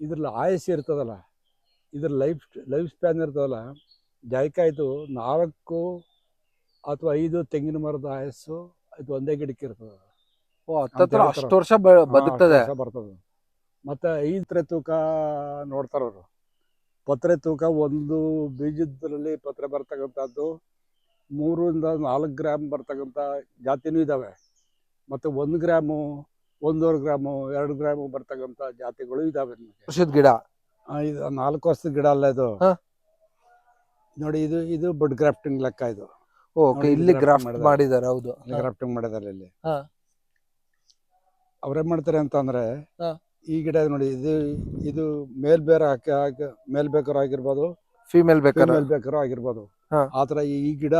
ಇದ್ರಲ್ಲಿ ಆಯಸ್ಸು ಇರ್ತದಲ್ಲ ಇದ್ರ ಲೈಫ್ ಲೈಫ್ ಸ್ಪ್ಯಾನ್ ಇರ್ತದಲ್ಲ ಜಾಯ್ಕಾಯ್ದು ನಾಲ್ಕು ಅಥವಾ ಐದು ತೆಂಗಿನ ಮರದ ಆಯಸ್ಸು ಇದು ಒಂದೇ ಗಿಡಕ್ಕೆ ಇರ್ತದೆ. ಓ ಹತ್ತತ್ರ. ಅಷ್ಟು ವರ್ಷ ಬದುಕ್ತದೆ. ಬರ್ತದೆ. ಮತ್ತೆ ಐದು ಪತ್ರೆ ತೂಕ ನೋಡ್ತಾರವ್ರು ಪತ್ರೆ ತೂಕ ಒಂದು ಬೀಜದಲ್ಲಿ ಪತ್ರೆ ಬರ್ತಕ್ಕಂಥದ್ದು ಮೂರರಿಂದ ನಾಲ್ಕು ಗ್ರಾಮ್ ಬರ್ತಕ್ಕಂಥ ಜಾತಿನೂ ಇದ್ದಾವೆ ಮತ್ತು ಒಂದು ಗ್ರಾಮು ಒಂದೂವರೆ ಗ್ರಾಮು ಎರಡು ಗ್ರಾಮು ಬರ್ತಕ್ಕಂಥ ಜಾತಿಗಳು ಇದಾವೆ ನಿಮಗೆ. ವರ್ಷದ ಗಿಡ? ಇದು ನಾಲ್ಕು ವರ್ಷದ ಗಿಡ ಅಲ್ಲ ಇದು. ಹಾ. ನೋಡಿ ಇದು ಇದು ಬಡ್ ಗ್ರಾಫ್ಟಿಂಗ್ ಲೆಕ್ಕ ಇದು. ಓಕೆ ನೋಡಿ, ಇಲ್ಲಿ ಗ್ರಾಫ್ಟ್ ಮಾಡಿದ್ದಾರೆ. ಮಾಡಿದ್ದಾರೆ ಹೌದು. ಗ್ರಾಫ್ಟಿಂಗ್ ಮಾಡಿದ್ದಾರೆ ಇಲ್ಲಿ. ಹಾ. ಅವ್ರೇನ್ ಮಾಡ್ತಾರೆ ಅಂತಂದ್ರೆ ಹಾ. ಈ ಗಿಡ ನೋಡಿ ಇದು ಇದು ಮೇಲ್ ಬೇರೆ ಹಾಕಿ ಹಾಕಿ ಮೇಲ್ ಬೇಕಾರು ಆಗಿರ್ಬೋದು ಫಿಮೇಲ್ ಬೇಕಾದ್ರೆ ಮೇಲ್ ಬೇಕಾರು ಆಗಿರ್ಬೋದು. ಹಾ. ಆತರ ಈ ಗಿಡ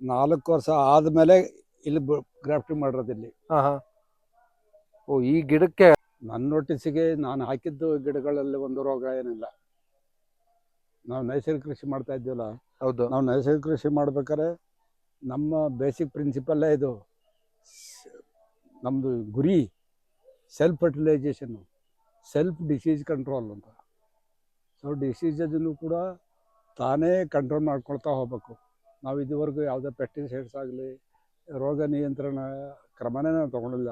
ನಾಲ್ಕು ವರ್ಷ ಆದ್ಮೇಲೆ ಇಲ್ಲಿ ಗ್ರಾಫ್ಟಿಂಗ್ ಮಾಡಿರೋದು ಇಲ್ಲಿ. ಹಾ ಹಾ. ಓ ಈ ಗಿಡಕ್ಕೆ ನನ್ನ ನೋಟಿಸಿಗೆ ನಾನು ಹಾಕಿದ್ದು ಗಿಡಗಳಲ್ಲಿ ಒಂದು ರೋಗ ಏನಿಲ್ಲ. ನಾವು ನೈಸರ್ಗಿಕ ಕೃಷಿ ಮಾಡ್ತಾ ಇದ್ದೀವಲ್ಲ ಹೌದು. ನಾವು ನೈಸರ್ಗಿಕ ಕೃಷಿ ಮಾಡ್ಬೇಕಾದ್ರೆ ನಮ್ಮ ಬೇಸಿಕ್ ಪ್ರಿನ್ಸಿಪಲ್ಲೇ ಇದು. ನಮ್ಮದು ಗುರಿ self fertilisation self disease control ಅಂತ ಸೊ ಡಿಸೀಸನ್ನು ಕೂಡ ತಾನೇ ಕಂಟ್ರೋಲ್ ಮಾಡ್ಕೊಳ್ತಾ ಹೋಗ್ಬೇಕು. ನಾವು ಇದುವರೆಗೂ ಯಾವುದೇ ಪೆಸ್ಟಿಸೈಡ್ಸ್ ಆಗಲಿ ರೋಗ ನಿಯಂತ್ರಣ ಕ್ರಮನೇ ನಾವು ತಗೊಂಡಿಲ್ಲ.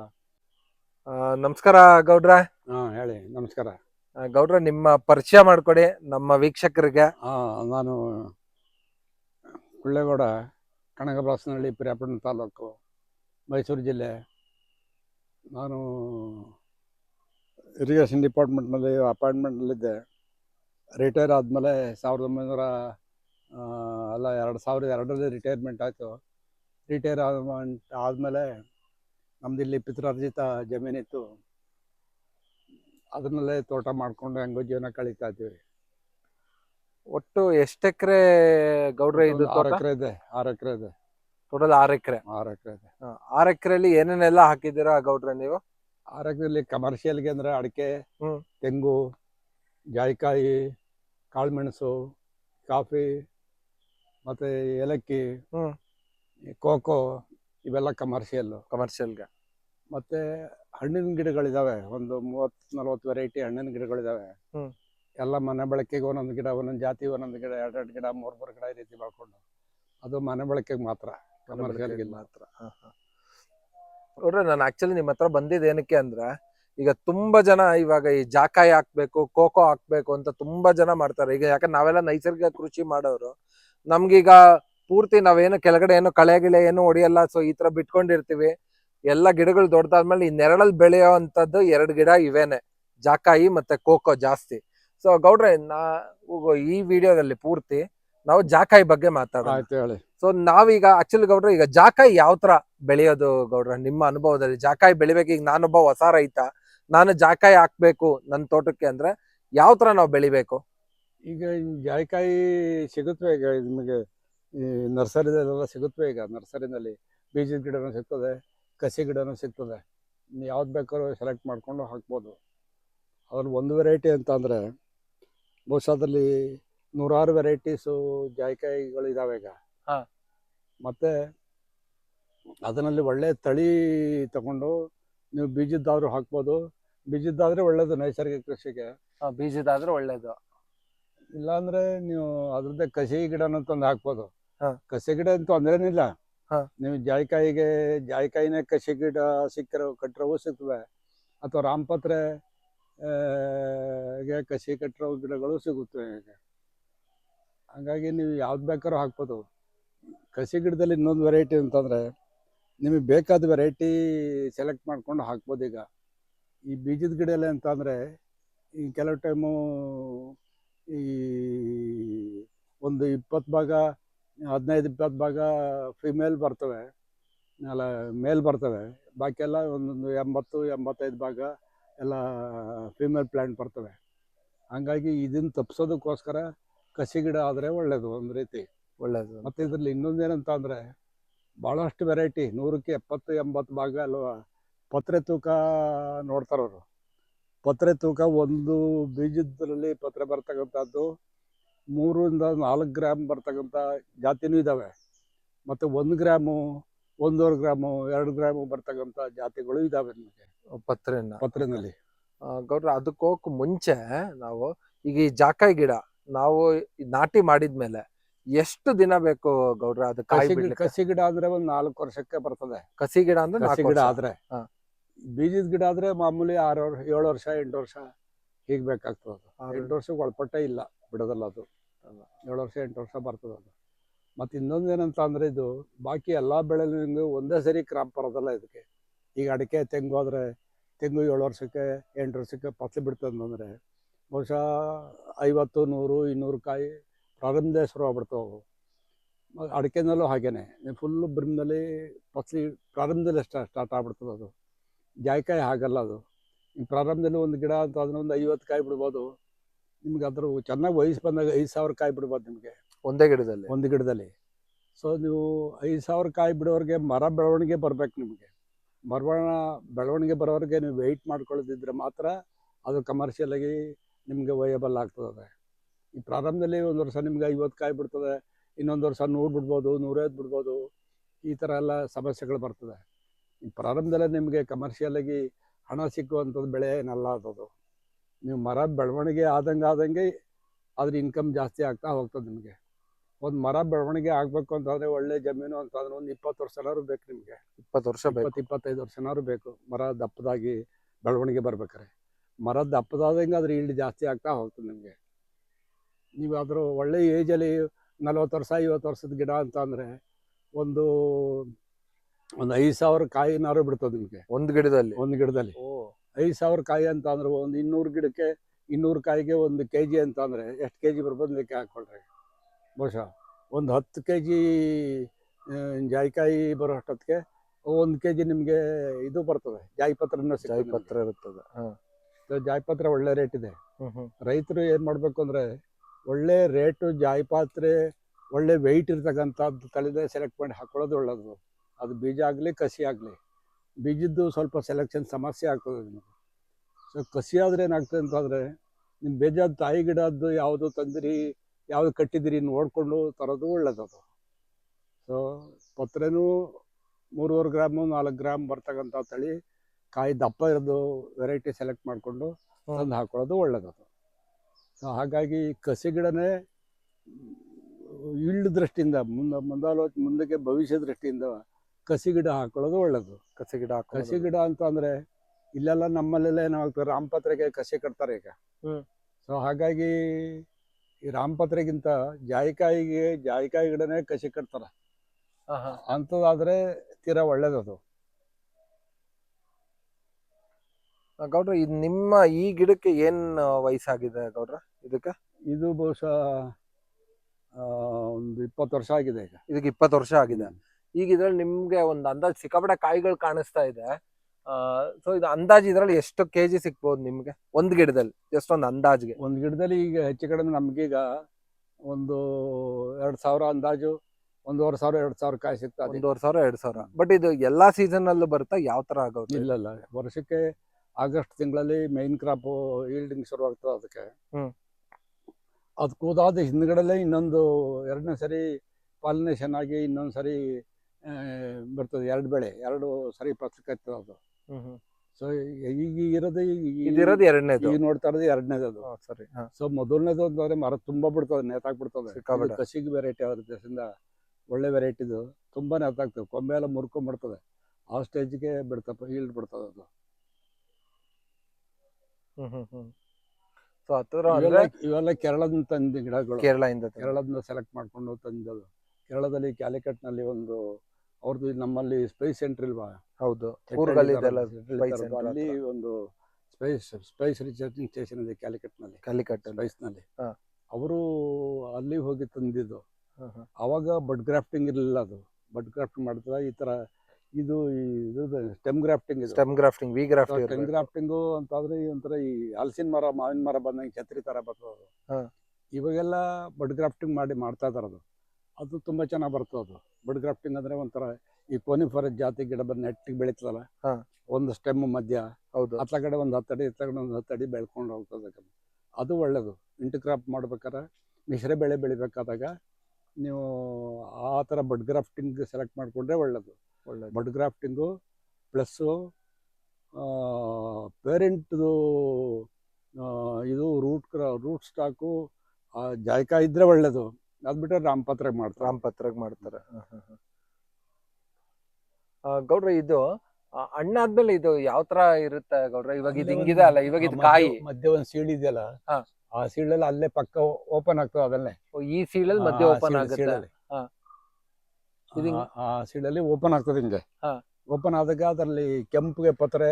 ಆ, ನಮಸ್ಕಾರ ಗೌಡ್ರ. ಹಾಂ ಹೇಳಿ ನಮಸ್ಕಾರ. ಆ, ಗೌಡ್ರ ನಿಮ್ಮ ಪರಿಚಯ ಮಾಡ್ಕೊಡಿ ನಮ್ಮ ವೀಕ್ಷಕರಿಗೆ. ಹಾಂ ನಾನು ಕುಳ್ಳೆಗೌಡ ಕನಕಬಾಸನಹಳ್ಳಿ ಪಿರಿಯಾಪಟ್ಟಣ ತಾಲೂಕು ಮೈಸೂರು ಜಿಲ್ಲೆ. ನಾನು ಇರಿಗೇಷನ್ ಡಿಪಾರ್ಟ್ಮೆಂಟ್ನಲ್ಲಿ ಅಪಾಯಿಂಟ್ಮೆಂಟ್ನಲ್ಲಿದ್ದೆ. ರಿಟೈರ್ ಆದಮೇಲೆ ಸಾವಿರದ ಒಂಬೈನೂರ ಆ, ಅಲ್ಲ ಎರಡು ಸಾವಿರದ ಎರಡರಲ್ಲಿ ರಿಟೈರ್ಮೆಂಟ್ ಆಯಿತು. ರಿಟೈರ್ ಆದಮೇಲೆ ನಮ್ದು ಇಲ್ಲಿ ಪಿತ್ರಾರ್ಜಿತ ಜಮೀನಿತ್ತು. ಅದನ್ನಲ್ಲೇ ತೋಟ ಮಾಡ್ಕೊಂಡು ಹೆಂಗೋ ಜೀವನ ಕಳೀತಾ ಇದ್ದೀವಿ. ಒಟ್ಟು ಎಷ್ಟು ಎಕರೆ ಗೌಡ್ರೆ ಇದು ಆರು ಎಕರೆ ಇದೆ ಆರು ಎಕರೆ ಇದೆ. ಟೋಟಲ್ ಆರು ಎಕರೆ? ಆರು ಎಕರೆ ಇದೆ. ಆರು ಎಕರೆಯಲ್ಲಿ ಏನೇನೆಲ್ಲ ಹಾಕಿದ್ದೀರಾ ಗೌಡ್ರೆ ನೀವು? ಆರು ಎಕರೆಯಲ್ಲಿ ಕಮರ್ಷಿಯಲ್ಗೆ ಅಂದರೆ ಅಡಿಕೆ ಹ್ಮ್. ತೆಂಗು ಜಾಯಿಕಾಯಿ ಕಾಳುಮೆಣಸು ಕಾಫಿ ಮತ್ತು ಏಲಕ್ಕಿ ಹ್ಮ್. ಈ ಕೋಕೋ ಇವೆಲ್ಲ ಕಮರ್ಷಿಯಲ್ಲು ಕಮರ್ಷಿಯಲ್ಗೆ ಮತ್ತೆ ಹಣ್ಣಿನ ಗಿಡಗಳಿದಾವೆ ಒಂದು ಮೂವತ್ತು ನಲ್ವತ್ತು ವೆರೈಟಿ ಹಣ್ಣಿನ ಗಿಡಗಳಿದಾವೆ. ಹ್ಮ್. ಎಲ್ಲ ಮನೆ ಬಳಕೆಗೆ ಒಂದೊಂದು ಗಿಡ ಒಂದೊಂದು ಜಾತಿ ಒಂದೊಂದು ಗಿಡ ಎರಡೆರಡು ಗಿಡ ಮೂರು ಮೂರು ಗಿಡ ಈ ರೀತಿ ಬೆಳ್ಕೊಂಡು ಅದು ಮನೆ ಬಳಕೆಗೆ ಮಾತ್ರ ಕಮರ್ಷಿಯಲ್ಗೆ ಇಲ್ಲ ಮಾತ್ರ. ನೋಡ್ರಿ ನಾನು ಆಕ್ಚುಲಿ ನಿಮ್ಮ ಹತ್ರ ಬಂದಿದ್ದು ಏನಕ್ಕೆ ಅಂದ್ರೆ ಈಗ ತುಂಬಾ ಜನ ಇವಾಗ ಈ ಜಾಕಾಯಿ ಹಾಕ್ಬೇಕು ಕೋಕೋ ಹಾಕ್ಬೇಕು ಅಂತ ತುಂಬಾ ಜನ ಮಾಡ್ತಾರೆ. ಈಗ ಯಾಕಂದ್ರೆ ನಾವೆಲ್ಲ ನೈಸರ್ಗಿಕ ಕೃಷಿ ಮಾಡೋರು. ನಮ್ಗೀಗ ಪೂರ್ತಿ ನಾವೇನು ಕೆಳಗಡೆ ಏನು ಕಳೆ ಗಿಳೆ ಏನು ಹೊಡಿಯಲ್ಲ ಸೊ ಈ ತರ ಬಿಟ್ಕೊಂಡಿರ್ತೀವಿ. ಎಲ್ಲ ಗಿಡಗಳು ದೊಡ್ಡದಾದ್ಮೇಲೆ ಈ ನೆರಳಲ್ಲಿ ಬೆಳೆಯೋ ಅಂತದ್ದು ಎರಡು ಗಿಡ ಇವೇನೆ. ಜಾಕಾಯಿ ಮತ್ತೆ ಕೋಕೋ ಜಾಸ್ತಿ. ಸೊ ಗೌಡ್ರೆ ನಾ ಈ ವಿಡಿಯೋದಲ್ಲಿ ಪೂರ್ತಿ ನಾವು ಜಾಕಾಯಿ ಬಗ್ಗೆ ಮಾತಾಡೋಣ. ಸೊ ನಾವೀಗ ಆಕ್ಚುಲಿ ಗೌಡ್ರೆ ಈಗ ಜಾಕಾಯಿ ಯಾವ ತರ ಬೆಳೆಯೋದು ಗೌಡ್ರೆ ನಿಮ್ಮ ಅನುಭವದಲ್ಲಿ? ಜಾಕಾಯಿ ಬೆಳಿಬೇಕು ಈಗ ನಾನೊಬ್ಬ ಹೊಸ ರೈತ. ನಾನು ಜಾಕಾಯಿ ಹಾಕ್ಬೇಕು ನನ್ನ ತೋಟಕ್ಕೆ ಅಂದ್ರೆ ಯಾವ ತರ ನಾವು ಬೆಳಿಬೇಕು? ಈಗ ಈ ಜಾಯಿಕಾಯಿ ಸಿಗುತ್ತೆ ಈಗ ನಿಮಗೆ? ಈ ನರ್ಸರಿದಲ್ಲೆಲ್ಲ ಸಿಗುತ್ತವೆ ಈಗ? ನರ್ಸರಿನಲ್ಲಿ ಬೀಜದ ಗಿಡನೂ ಸಿಗ್ತದೆ ಕಸಿ ಗಿಡನೂ ಸಿಗ್ತದೆ. ನೀವು ಯಾವ್ದು ಬೇಕಾದ್ರೂ ಸೆಲೆಕ್ಟ್ ಮಾಡಿಕೊಂಡು ಹಾಕ್ಬೋದು. ಅದ್ರಲ್ಲಿ ಒಂದು ವೆರೈಟಿ ಅಂತ ಅಂದರೆ ಬಹುಶಃ ಅದರಲ್ಲಿ ನೂರಾರು ವೆರೈಟೀಸು ಜಾಯಿಕಾಯಿಗಳು ಇದಾವೆ ಈಗ. ಹಾ. ಮತ್ತು ಅದರಲ್ಲಿ ಒಳ್ಳೆ ತಳಿ ತಗೊಂಡು ನೀವು ಬೀಜದ್ದಾದರೂ ಹಾಕ್ಬೋದು. ಬೀಜದ್ದಾದರೆ ಒಳ್ಳೆಯದು ನೈಸರ್ಗಿಕ ಕೃಷಿಗೆ. ಬೀಜದಾದ್ರೆ ಒಳ್ಳೇದು. ಇಲ್ಲಾಂದರೆ ನೀವು ಅದ್ರದ್ದೇ ಕಸಿ ಗಿಡನ ತಂದು ಹಾಕ್ಬೋದು. ಹಾ. ಕಸಿ ಗಿಡ ಅಂತೂ ಅಂದ್ರೇನಿಲ್ಲ. ಹಾ. ನೀವು ಜಾಯಿಕಾಯಿಗೆ ಜಾಯಿಕಾಯಿನೇ ಕಸಿ ಗಿಡ ಸಿಕ್ಕಿರೋ ಕಟ್ಟಿರೋವು ಸಿಗ್ತವೆ. ಅಥವಾ ರಾಮಪತ್ರೆ ಆ, ಗೆ ಕಸಿ ಕಟ್ಟಿರೋ ಗಿಡಗಳು ಸಿಗುತ್ತವೆ ಈಗ ಹಾಗಾಗಿ ನೀವು ಯಾವ್ದು ಬೇಕಾದ್ರೂ ಹಾಕ್ಬೋದು. ಕಸಿ ಗಿಡದಲ್ಲಿ ಇನ್ನೊಂದು ವೆರೈಟಿ ಅಂತಂದರೆ ನಿಮಗೆ ಬೇಕಾದ ವೆರೈಟಿ ಸೆಲೆಕ್ಟ್ ಮಾಡ್ಕೊಂಡು ಹಾಕ್ಬೋದು ಈಗ. ಈ ಬೀಜದ ಗಿಡ ಎಲ್ಲ ಅಂತ ಅಂದರೆ ಈ ಕೆಲವು ಟೈಮು ಈ ಒಂದು ಇಪ್ಪತ್ತು ಭಾಗ ಹದಿನೈದು ಇಪ್ಪತ್ತು ಭಾಗ ಫಿಮೇಲ್ ಬರ್ತವೆ. ಅಲ್ಲ ಮೇಲ್ ಬರ್ತವೆ. ಬಾಕಿ ಎಲ್ಲ ಒಂದೊಂದು ಎಂಬತ್ತು ಎಂಬತ್ತೈದು ಭಾಗ ಎಲ್ಲ ಫಿಮೇಲ್ ಪ್ಲ್ಯಾಂಟ್ ಬರ್ತವೆ. ಹಾಗಾಗಿ ಇದನ್ನು ತಪ್ಪಿಸೋದಕ್ಕೋಸ್ಕರ ಕಸಿ ಗಿಡ ಆದರೆ ಒಳ್ಳೆಯದು ಒಂದು ರೀತಿ. ಒಳ್ಳೇದು. ಮತ್ತು ಇದರಲ್ಲಿ ಇನ್ನೊಂದೇನಂತ ಅಂದರೆ ಭಾಳಷ್ಟು ವೆರೈಟಿ ನೂರಕ್ಕೆ ಎಪ್ಪತ್ತು ಎಂಬತ್ತು ಭಾಗ ಅಲ್ವಾ ಪತ್ರೆ ತೂಕ ನೋಡ್ತಾರವರು. ಪತ್ರೆ ತೂಕ ಒಂದು ಬೀಜದಲ್ಲಿ ಪತ್ರೆ ಬರ್ತಕ್ಕಂಥದ್ದು ಮೂರರಿಂದ ನಾಲ್ಕು ಗ್ರಾಮ್ ಬರ್ತಕ್ಕಂಥ ಜಾತಿನೂ ಇದ್ದಾವೆ ಮತ್ತು ಒಂದು ಗ್ರಾಮು ಒಂದೂವರೆ ಗ್ರಾಮು ಎರಡು ಗ್ರಾಮು ಬರ್ತಕ್ಕಂಥ ಜಾತಿಗಳು ಇದ್ದಾವೆ ನಮಗೆ. ಪತ್ರೆನ. ಪತ್ರೆನಲ್ಲಿ. ಗೌಡ್ರ ಅದಕ್ಕೆ ಹೋಗಕ್ ಮುಂಚೆ ನಾವು ಈಗ ಈ ಜಾಕಾಯಿ ಗಿಡ ನಾವು ನಾಟಿ ಮಾಡಿದ್ಮೇಲೆ ಎಷ್ಟು ದಿನ ಬೇಕು ಗೌಡ್ರ ಅದು ಕಾಯಿ ಕಸಿ ಗಿಡ ಬಿಡ್ಲಿಕ್ಕೆ? ಕಸಿ ಗಿಡ ಆದ್ರೆ ಒಂದ್ ನಾಲ್ಕು ವರ್ಷಕ್ಕೆ ಬರ್ತದೆ. ಕಸಿ ಗಿಡ ಅಂದ್ರೆ ಕಸಿ ನಾಲ್ಕು ಗಿಡ ವರ್ಷ. ಆದ್ರೆ. ಹಾ. ಬೀಜದ ಗಿಡ ಆದ್ರೆ ಮಾಮೂಲಿ ಆರು ವರ್ಷ ಏಳು ವರ್ಷ ಎಂಟು ವರ್ಷ ಹೀಗ್ ಬೇಕಾಗ್ತದೆ ಆರು- ಎಂಟು ವರ್ಷಕ್ಕೆ ಒಳಪಟ್ಟೆ ಇಲ್ಲ. ಬಿಡೋದಲ್ಲ ಅದು. ಏಳು ವರ್ಷ, ಎಂಟು ವರ್ಷ ಬರ್ತದೆ ಅದು. ಮತ್ತು ಇನ್ನೊಂದು ಏನಂತ ಅಂದರೆ ಇದು ಬಾಕಿ ಎಲ್ಲ ಬೆಳೆಗಳಿಗೂ ಒಂದೇ ಸರಿ ಕ್ರಾಪ್ ಬರೋದಲ್ಲ ಇದಕ್ಕೆ. ಈಗ ಅಡಿಕೆ, ತೆಂಗು ಆದರೆ ತೆಂಗು ಏಳು ವರ್ಷಕ್ಕೆ, ಎಂಟು ವರ್ಷಕ್ಕೆ ಫಸಲು ಬಿಡ್ತದೆ ಅಂತಂದರೆ ಬಹುಶಃ ಐವತ್ತು, ನೂರು, ಇನ್ನೂರು ಕಾಯಿ ಪ್ರಾರಂಭದೇ ಶುರು ಆಗ್ಬಿಡ್ತವೆ ಅವು. ಹಾಗೇ ಅಡಿಕೆನಲ್ಲೂ ಹಾಗೇನೆ. ಫುಲ್ಲು ಬ್ರಿಮ್ನಲ್ಲಿ ಫಸಲಿ ಪ್ರಾರಂಭದಲ್ಲಿ ಸ್ಟಾ, ಸ್ಟಾರ್ಟ್ ಆಗ್ಬಿಡ್ತದೆ ಅದು. ಜಾಯ್ಕಾಯಿ ಹಾಗಲ್ಲ ಅದು. ಪ್ರಾರಂಭದಲ್ಲಿ ಒಂದು ಗಿಡ ಅಂತ ಅದನ್ನ ಒಂದು ಐವತ್ತು ಕಾಯಿ ಬಿಡ್ಬೋದು. ನಿಮ್ಗೆ ಅದ್ರ ಚೆನ್ನಾಗಿ ವಯಸ್ಸು ಬಂದಾಗ ಐದು ಸಾವಿರ ಕಾಯಿ ಬಿಡ್ಬೋದು ನಿಮಗೆ. ಒಂದೇ ಗಿಡದಲ್ಲಿ? ಒಂದು ಗಿಡದಲ್ಲಿ. ಸೊ ನೀವು ಐದು ಸಾವಿರ ಕಾಯಿ ಬಿಡೋರಿಗೆ ಮರ ಬೆಳವಣಿಗೆ ಬರಬೇಕು ನಿಮಗೆ. ಮರವಣ ಬೆಳವಣಿಗೆ ಬರೋರಿಗೆ ನೀವು ವೆಯ್ಟ್ ಮಾಡ್ಕೊಳ್ಳೋದಿದ್ರೆ ಮಾತ್ರ ಅದು ಕಮರ್ಷಿಯಲ್ ಆಗಿ ನಿಮಗೆ ವಯಬಲ್ ಆಗ್ತದೆ. ಈ ಪ್ರಾರಂಭದಲ್ಲಿ ಒಂದು ವರ್ಷ ನಿಮ್ಗೆ ಐವತ್ತು ಕಾಯಿ ಬಿಡ್ತದೆ ಇನ್ನೊಂದು ವರ್ಷ ನೂರು ಬಿಡ್ಬೋದು ನೂರೈವತ್ತು ಬಿಡ್ಬೋದು ಈ ಥರ ಎಲ್ಲ ಸಮಸ್ಯೆಗಳು ಬರ್ತದೆ. ಈ ಪ್ರಾರಂಭದಲ್ಲೇ ನಿಮಗೆ ಕಮರ್ಷಿಯಲ್ ಆಗಿ ಹಣ ಸಿಕ್ಕುವಂಥದ್ದು ಬೆಳೆ ಏನಲ್ಲ ಅದದು ನೀವು ಮರ ಬೆಳವಣಿಗೆ ಆದಂಗೆ ಆದಂಗೆ ಅದ್ರ ಇನ್ಕಮ್ ಜಾಸ್ತಿ ಆಗ್ತಾ ಹೋಗ್ತದೆ ನಿಮಗೆ. ಒಂದು ಮರ ಬೆಳವಣಿಗೆ ಆಗಬೇಕು ಅಂತಂದರೆ ಒಳ್ಳೆ ಜಮೀನು ಅಂತಂದ್ರೆ ಒಂದು ಇಪ್ಪತ್ತು ವರ್ಷನಾದ್ರು ಬೇಕು ನಿಮಗೆ. ಇಪ್ಪತ್ತು ವರ್ಷ ಬೇಕು. ಇಪ್ಪತ್ತು ಇಪ್ಪತ್ತೈದು ವರ್ಷನಾದ್ರು ಬೇಕು. ಮರ ದಪ್ಪದಾಗಿ ಬೆಳವಣಿಗೆ ಬರ್ಬೇಕಾರೆ ಮರ ದಪ್ಪದಾದಂಗೆ ಅದ್ರ ಈಲ್ಡ್ ಜಾಸ್ತಿ ಆಗ್ತಾ ಹೋಗ್ತದೆ ನಿಮಗೆ. ನೀವು ಅದ್ರ ಒಳ್ಳೆ ಏಜಲ್ಲಿ ನಲ್ವತ್ತು ವರ್ಷ ಐವತ್ತು ವರ್ಷದ ಗಿಡ ಅಂತ ಅಂದರೆ ಒಂದು ಒಂದು ಐದು ಸಾವಿರ ಕಾಯಿನಾರು ಬಿಡ್ತದೆ ನಿಮಗೆ. ಒಂದು ಗಿಡದಲ್ಲಿ. ಒಂದು ಗಿಡದಲ್ಲಿ. ಓ. ಐದು ಸಾವಿರ ಕಾಯಿ ಅಂತ ಅಂದ್ರೆ ಒಂದು ಇನ್ನೂರು ಗಿಡಕ್ಕೆ ಇನ್ನೂರು ಕಾಯಿಗೆ ಒಂದು ಕೆ ಜಿ ಅಂತ ಅಂದರೆ ಎಷ್ಟು ಕೆ ಜಿ ಬರ್ಬೋದು ಲೆಕ್ಕ ಹಾಕ್ಕೊಳ್ರಿ ಬಹುಶಃ ಒಂದು ಹತ್ತು ಕೆ ಜಿ ಜಾಯಿಕಾಯಿ ಬರೋ ಅಷ್ಟೊತ್ತಿಗೆ ಒಂದು ಕೆ ಜಿ ನಿಮಗೆ ಇದು ಬರ್ತದೆ ಜಾಯಿಪತ್ರನ ಜಾಯಿ ಪತ್ರ ಇರುತ್ತದೆ ಹಾ. ಜಾಯಿ ಜಾಯಿಪತ್ರ ಒಳ್ಳೆ ರೇಟ್ ಇದೆ. ರೈತರು ಏನು ಮಾಡಬೇಕು ಅಂದರೆ ಒಳ್ಳೆ ರೇಟು ಜಾಯಿಪಾತ್ರೆ ಒಳ್ಳೆ ವೆಯ್ಟ್ ಇರ್ತಕ್ಕಂಥದ್ದು ತಲೆದೇ ಸೆಲೆಕ್ಟ್ ಮಾಡಿ ಹಾಕೊಳ್ಳೋದು ಒಳ್ಳೆಯದು ಅದು ಬೀಜ ಆಗಲಿ ಕಸಿ ಆಗಲಿ. ಬೀಜದ್ದು ಸ್ವಲ್ಪ ಸೆಲೆಕ್ಷನ್ ಸಮಸ್ಯೆ ಆಗ್ತದೆ ನಿಮಗೆ. ಸೊ ಕಸಿ ಆದರೆ ಏನಾಗ್ತದೆ ಅಂತಂದರೆ ನಿಮ್ಮ ಬೇಜಾದ ತಾಯಿ ಗಿಡದ್ದು ಯಾವುದು ತಂದಿರಿ ಯಾವುದು ಕಟ್ಟಿದಿರಿ ನೋಡಿಕೊಂಡು ತರೋದು ಒಳ್ಳೇದದು ಸೊ ಪತ್ರೆನೂ ಮೂರುವರೆ ಗ್ರಾಮು ನಾಲ್ಕು ಗ್ರಾಮ್ ಬರ್ತಕ್ಕಂಥ ತಳಿ ಕಾಯಿ ದಪ್ಪ ಇರೋದು ವೆರೈಟಿ ಸೆಲೆಕ್ಟ್ ಮಾಡಿಕೊಂಡು. ತಂದು ಹಾಕೊಳ್ಳೋದು ಒಳ್ಳೇದದು ಸೊ ಹಾಗಾಗಿ ಕಸಿ ಗಿಡನೇ ಇಳ್ಳು ದೃಷ್ಟಿಯಿಂದ ಮುಂದೆ ಮುಂದಾಲೋ ಮುಂದಕ್ಕೆ ಭವಿಷ್ಯ ದೃಷ್ಟಿಯಿಂದ ಕಸಿ ಗಿಡ ಹಾಕೊಳ್ಳೋದು ಒಳ್ಳೇದು. ಕಸಿ ಗಿಡ. ಕಸಿ ಗಿಡ ಅಂತ ಅಂದ್ರೆ ಇಲ್ಲೆಲ್ಲ ನಮ್ಮಲ್ಲೆಲ್ಲ ಏನಾಗ್ತದೆ ರಾಮಪತ್ರೆಗೆ ಕಸಿ ಕಟ್ತಾರೆ ಈಗ. ಸೊ ಹಾಗಾಗಿ ಈ ರಾಮಪತ್ರೆಗಿಂತ ಜಾಯಿಕಾಯಿಗೆ ಜಾಯಿಕಾಯಿ ಗಿಡನೇ ಕಸಿ ಕಟ್ತಾರ. ಅಂಥದ್ದಾದ್ರೆ ತೀರಾ ಒಳ್ಳೇದದು ಗೌಡ್ರ ಇದು ನಿಮ್ಮ ಈ ಗಿಡಕ್ಕೆ ಏನ್ ವಯಸ್ಸಾಗಿದೆ ಗೌಡ್ರ ಇದಕ್ಕೆ? ಇದು ಬಹುಶಃ ಆ, ಒಂದು ಇಪ್ಪತ್ತು ವರ್ಷ ಆಗಿದೆ ಈಗ. ಇದಕ್ಕೆ ಇಪ್ಪತ್ತು ವರ್ಷ ಆಗಿದೆ. ಈಗ ಇದ್ರಲ್ಲಿ ನಿಮ್ಗೆ ಒಂದು ಅಂದಾಜು ಸಿಕ್ಕಾಪಟ್ಟೆ ಕಾಯಿಗಳು ಕಾಣಿಸ್ತಾ ಇದೆ. ಸೊ ಇದು ಅಂದಾಜು ಇದ್ರಲ್ಲಿ ಎಷ್ಟು ಕೆಜಿ ಸಿಕ್ಬೋದು ನಿಮ್ಗೆ? ಒಂದ್ ಗಿಡದಲ್ಲಿ ಎಷ್ಟೊಂದ್ ಅಂದಾಜಿಗೆ. ಒಂದು ಗಿಡದಲ್ಲಿ ಈಗ ಹೆಚ್ಚು ಕಡಿಮೆ ನಮ್ಗೀಗ ಒಂದು ಎರಡು ಸಾವಿರ ಅಂದಾಜು ಒಂದೂವರೆ ಸಾವಿರ ಎರಡು ಸಾವಿರ ಕಾಯಿ ಸಿಗ್ತದೆ ಒಂದೂವರೆ ಸಾವಿರ ಎರಡ್ ಸಾವಿರ. ಬಟ್ ಇದು ಎಲ್ಲಾ ಸೀಸನ್ ಅಲ್ಲೂ ಬರುತ್ತಾ? ಯಾವ ತರ ಆಗೋದು? ಇಲ್ಲ ಇಲ್ಲ. ವರ್ಷಕ್ಕೆ ಆಗಸ್ಟ್ ತಿಂಗಳಲ್ಲಿ ಮೈನ್ ಕ್ರಾಪ್ ಈಲ್ಡಿಂಗ್ ಶುರು ಆಗ್ತದೆ ಅದಕ್ಕೆ. ಅದು ಕೂದಾದ ಹಿಂದ್ಗಡೆಲೆ ಇನ್ನೊಂದು ಎರಡನೇ ಸರಿ ಪಾಲಿನೇಷನ್ ಆಗಿ ಇನ್ನೊಂದು ಸರಿ ಬರ್ತದೆ ಎರಡು ಬೆಳೆ ಎರಡು ಸರಿ ಫಸಲು ಅದು. ಸೊ ಈಗ ಇರೋದು ಇದಿರೋದು ಎರಡನೇದು. ಈಗ ನೋಡ್ತಾ ಇರೋದು ಎರಡನೇದು ಅದು. ಸರಿ. ಸೊ ಮೊದಲನೇದು ಅಂತಂದ್ರೆ ಮರ ತುಂಬಾ ಬಿಡ್ತದೆ ನೇತಾಕ್ಬಿಡ್ತದೆ ಕಸಿಗೆ ವೆರೈಟಿ ಆದ್ರಿಂದ ಒಳ್ಳೆ ವೆರೈಟಿದು ತುಂಬಾ ನೇತಾಕ್ತದೆ ಕೊಂಬೆ ಎಲ್ಲ ಮುರ್ಕೊಂಡ್ಬಿಡ್ತದೆ ಆ ಸ್ಟೇಜ್ಗೆ ಬಿಡ್ತಪ್ಪ ಈಲ್ಡ್ ಬಿಡ್ತದೆ ಅದು. ಸೊ ಹತ್ತಿರ ಇವೆಲ್ಲ ಕೇರಳದಿಂದ ತಂದ ಗಿಡಗಳು. ಕೇರಳದಿಂದ. ಕೇರಳದಿಂದ ಸೆಲೆಕ್ಟ್ ಮಾಡ್ಕೊಂಡು ತಂದದು ಕೇರಳದಲ್ಲಿ ಕ್ಯಾಲಿಕಟ್ನಲ್ಲಿ ಒಂದು ಅವ್ರದ್ದು ನಮ್ಮಲ್ಲಿ ಸ್ಪೈಸ್ ಸೆಂಟರ್ ಇಲ್ವಾ? ಹೌದು. ಇದೆಲ್ಲ spice center ಅಲ್ಲಿ ಹತ್ರ. ಒಂದು ಸ್ಪೈಸ್ ಸ್ಪೈಸ್ ರಿಸರ್ಚಿಂಗ್ ಸ್ಟೇಷನ್ ಇದೆ ಕ್ಯಾಲಿಕಟ್ನಲ್ಲಿ ಕ್ಯಾಲಿಕಟ್ ಸ್ಪೈಸ್ನಲ್ಲಿ ಹಾ. ಅವರು ಅಲ್ಲಿ ಹೋಗಿ ತಂದಿದ್ದು. ಹಾ, ಹಾ. ಅವಾಗ ಬಡ್ ಗ್ರಾಫ್ಟಿಂಗ್ ಇರಲಿಲ್ಲ ಅದು. ಬಡ್ ಗ್ರಾಫ್ಟ್ ಮಾಡ್ತಾರೆ ಈ ತರ ಇದು ಈ- ಇದು ಸ್ಟೆಮ್ ಗ್ರಾಫ್ಟಿಂಗ್ ಇದು. Stem grafting V grafting stem grafting ಅಂತಾದ್ರೆ ಈ ಒಂಥರ ಈ ಹಲಸಿನ ಮರ ಮಾವಿನ ಮರ ಬಂದಂಗೆ ಛತ್ರಿ ತರ ಬರ್ತದೆ ಹಾ. ಇವಾಗೆಲ್ಲ ಬಡ್ ಗ್ರಾಫ್ಟಿಂಗ್ ಮಾಡಿ ಮಾಡ್ತಾ ಇದಾರೆ ಅದು. ಅದು ತುಂಬ ಚೆನ್ನಾಗಿ ಬರ್ತದೆ ಅದು. ಬಡ್ ಗ್ರಾಫ್ಟಿಂಗ್ ಅಂದ್ರೆ ಒಂಥರ ಈ ಕೋನಿಫರ ಜಾತಿ ಗಿಡ ಬಂದು ನೆಟ್ಟಿಗೆ ಬೆಳೀತದಲ್ಲ ಹಾ. ಒಂದು ಸ್ಟೆಮ್ ಮಧ್ಯ ಹೌದು. ಹತ್ತ ಕಡೆ ಒಂದು ಹತ್ತಡಿ ಇತ್ತ ಕಡೆ ಒಂದು ಹತ್ತಡಿ ಬೆಳ್ಕೊಂಡು ಹೋಗ್ತದೆ ಅದು. ಅದು ಒಳ್ಳೇದು. ಇಂಟು ಕ್ರಾಪ್ ಮಾಡ್ಬೇಕಾದ್ರೆ ಮಿಶ್ರ ಬೆಳೆ ಬೆಳಿಬೇಕಾದಾಗ ನೀವು ಆ ಥರ ಬಡ್ ಗ್ರಾಫ್ಟಿಂಗ್ ಸೆಲೆಕ್ಟ್ ಮಾಡಿಕೊಂಡ್ರೆ ಒಳ್ಳೇದು. ಒಳ್ಳೆ ಬಡ್ ಗ್ರಾಫ್ಟಿಂಗು ಪ್ಲಸ್ಸು ಪೇರೆಂಟ್ದು ಇದು ರೂಟ್ ಕ್ರಾ ರೂಟ್ ಸ್ಟಾಕು ಜಾಯ್ಕಾ ಇದ್ರೆ ಒಳ್ಳೇದು. ಅದು ಬಿಟ್ರೆ ರಾಮಪತ್ರ ಮಾಡ್ತಾರೆ ರಾಮಪತ್ರ ಮಾಡ್ತಾರೆ ಗೌಡ್ರ ಇದು ಆ, ಹಣ್ಣಾದ್ಮೇಲೆ ಇದು ಯಾವ ತರ ಇರುತ್ತೆ ಗೌಡ್ರ ಇವಾಗ ಇದು ಹಿಂಗಿದೆ ಅಲ್ಲ ಇವಾಗ ಇದು ಕಾಯಿ ಮಧ್ಯ- ಒಂದು ಸೀಳ್ ಇದೆಯಲ್ಲ ಹಾ. ಆ ಸೀಳಲ್ಲಿ ಅಲ್ಲೇ ಪಕ್ಕ ಓಪನ್ ಆಗ್ತದೆ ಅದಲ್ಲೇ ಓ, ಈ ಸೀಳಲ್ಲಿ ಮಧ್ಯೆ ಆ, ಓಪನ್ ಸೀಳ್- ಆಗುತ್ತೆ ಸೀಳಲ್ಲಿ. ಹಾ. ಇದು ಆ- ಆ ಸೀಳಲ್ಲಿ ಓಪನ್ ಆಗ್ತದೆ ಹಿಂಗೆ ಹಾ. ಓಪನ್ ಆದಾಗ ಅದರಲ್ಲಿ ಕೆಂಪುಗೆ ಪತ್ರೆ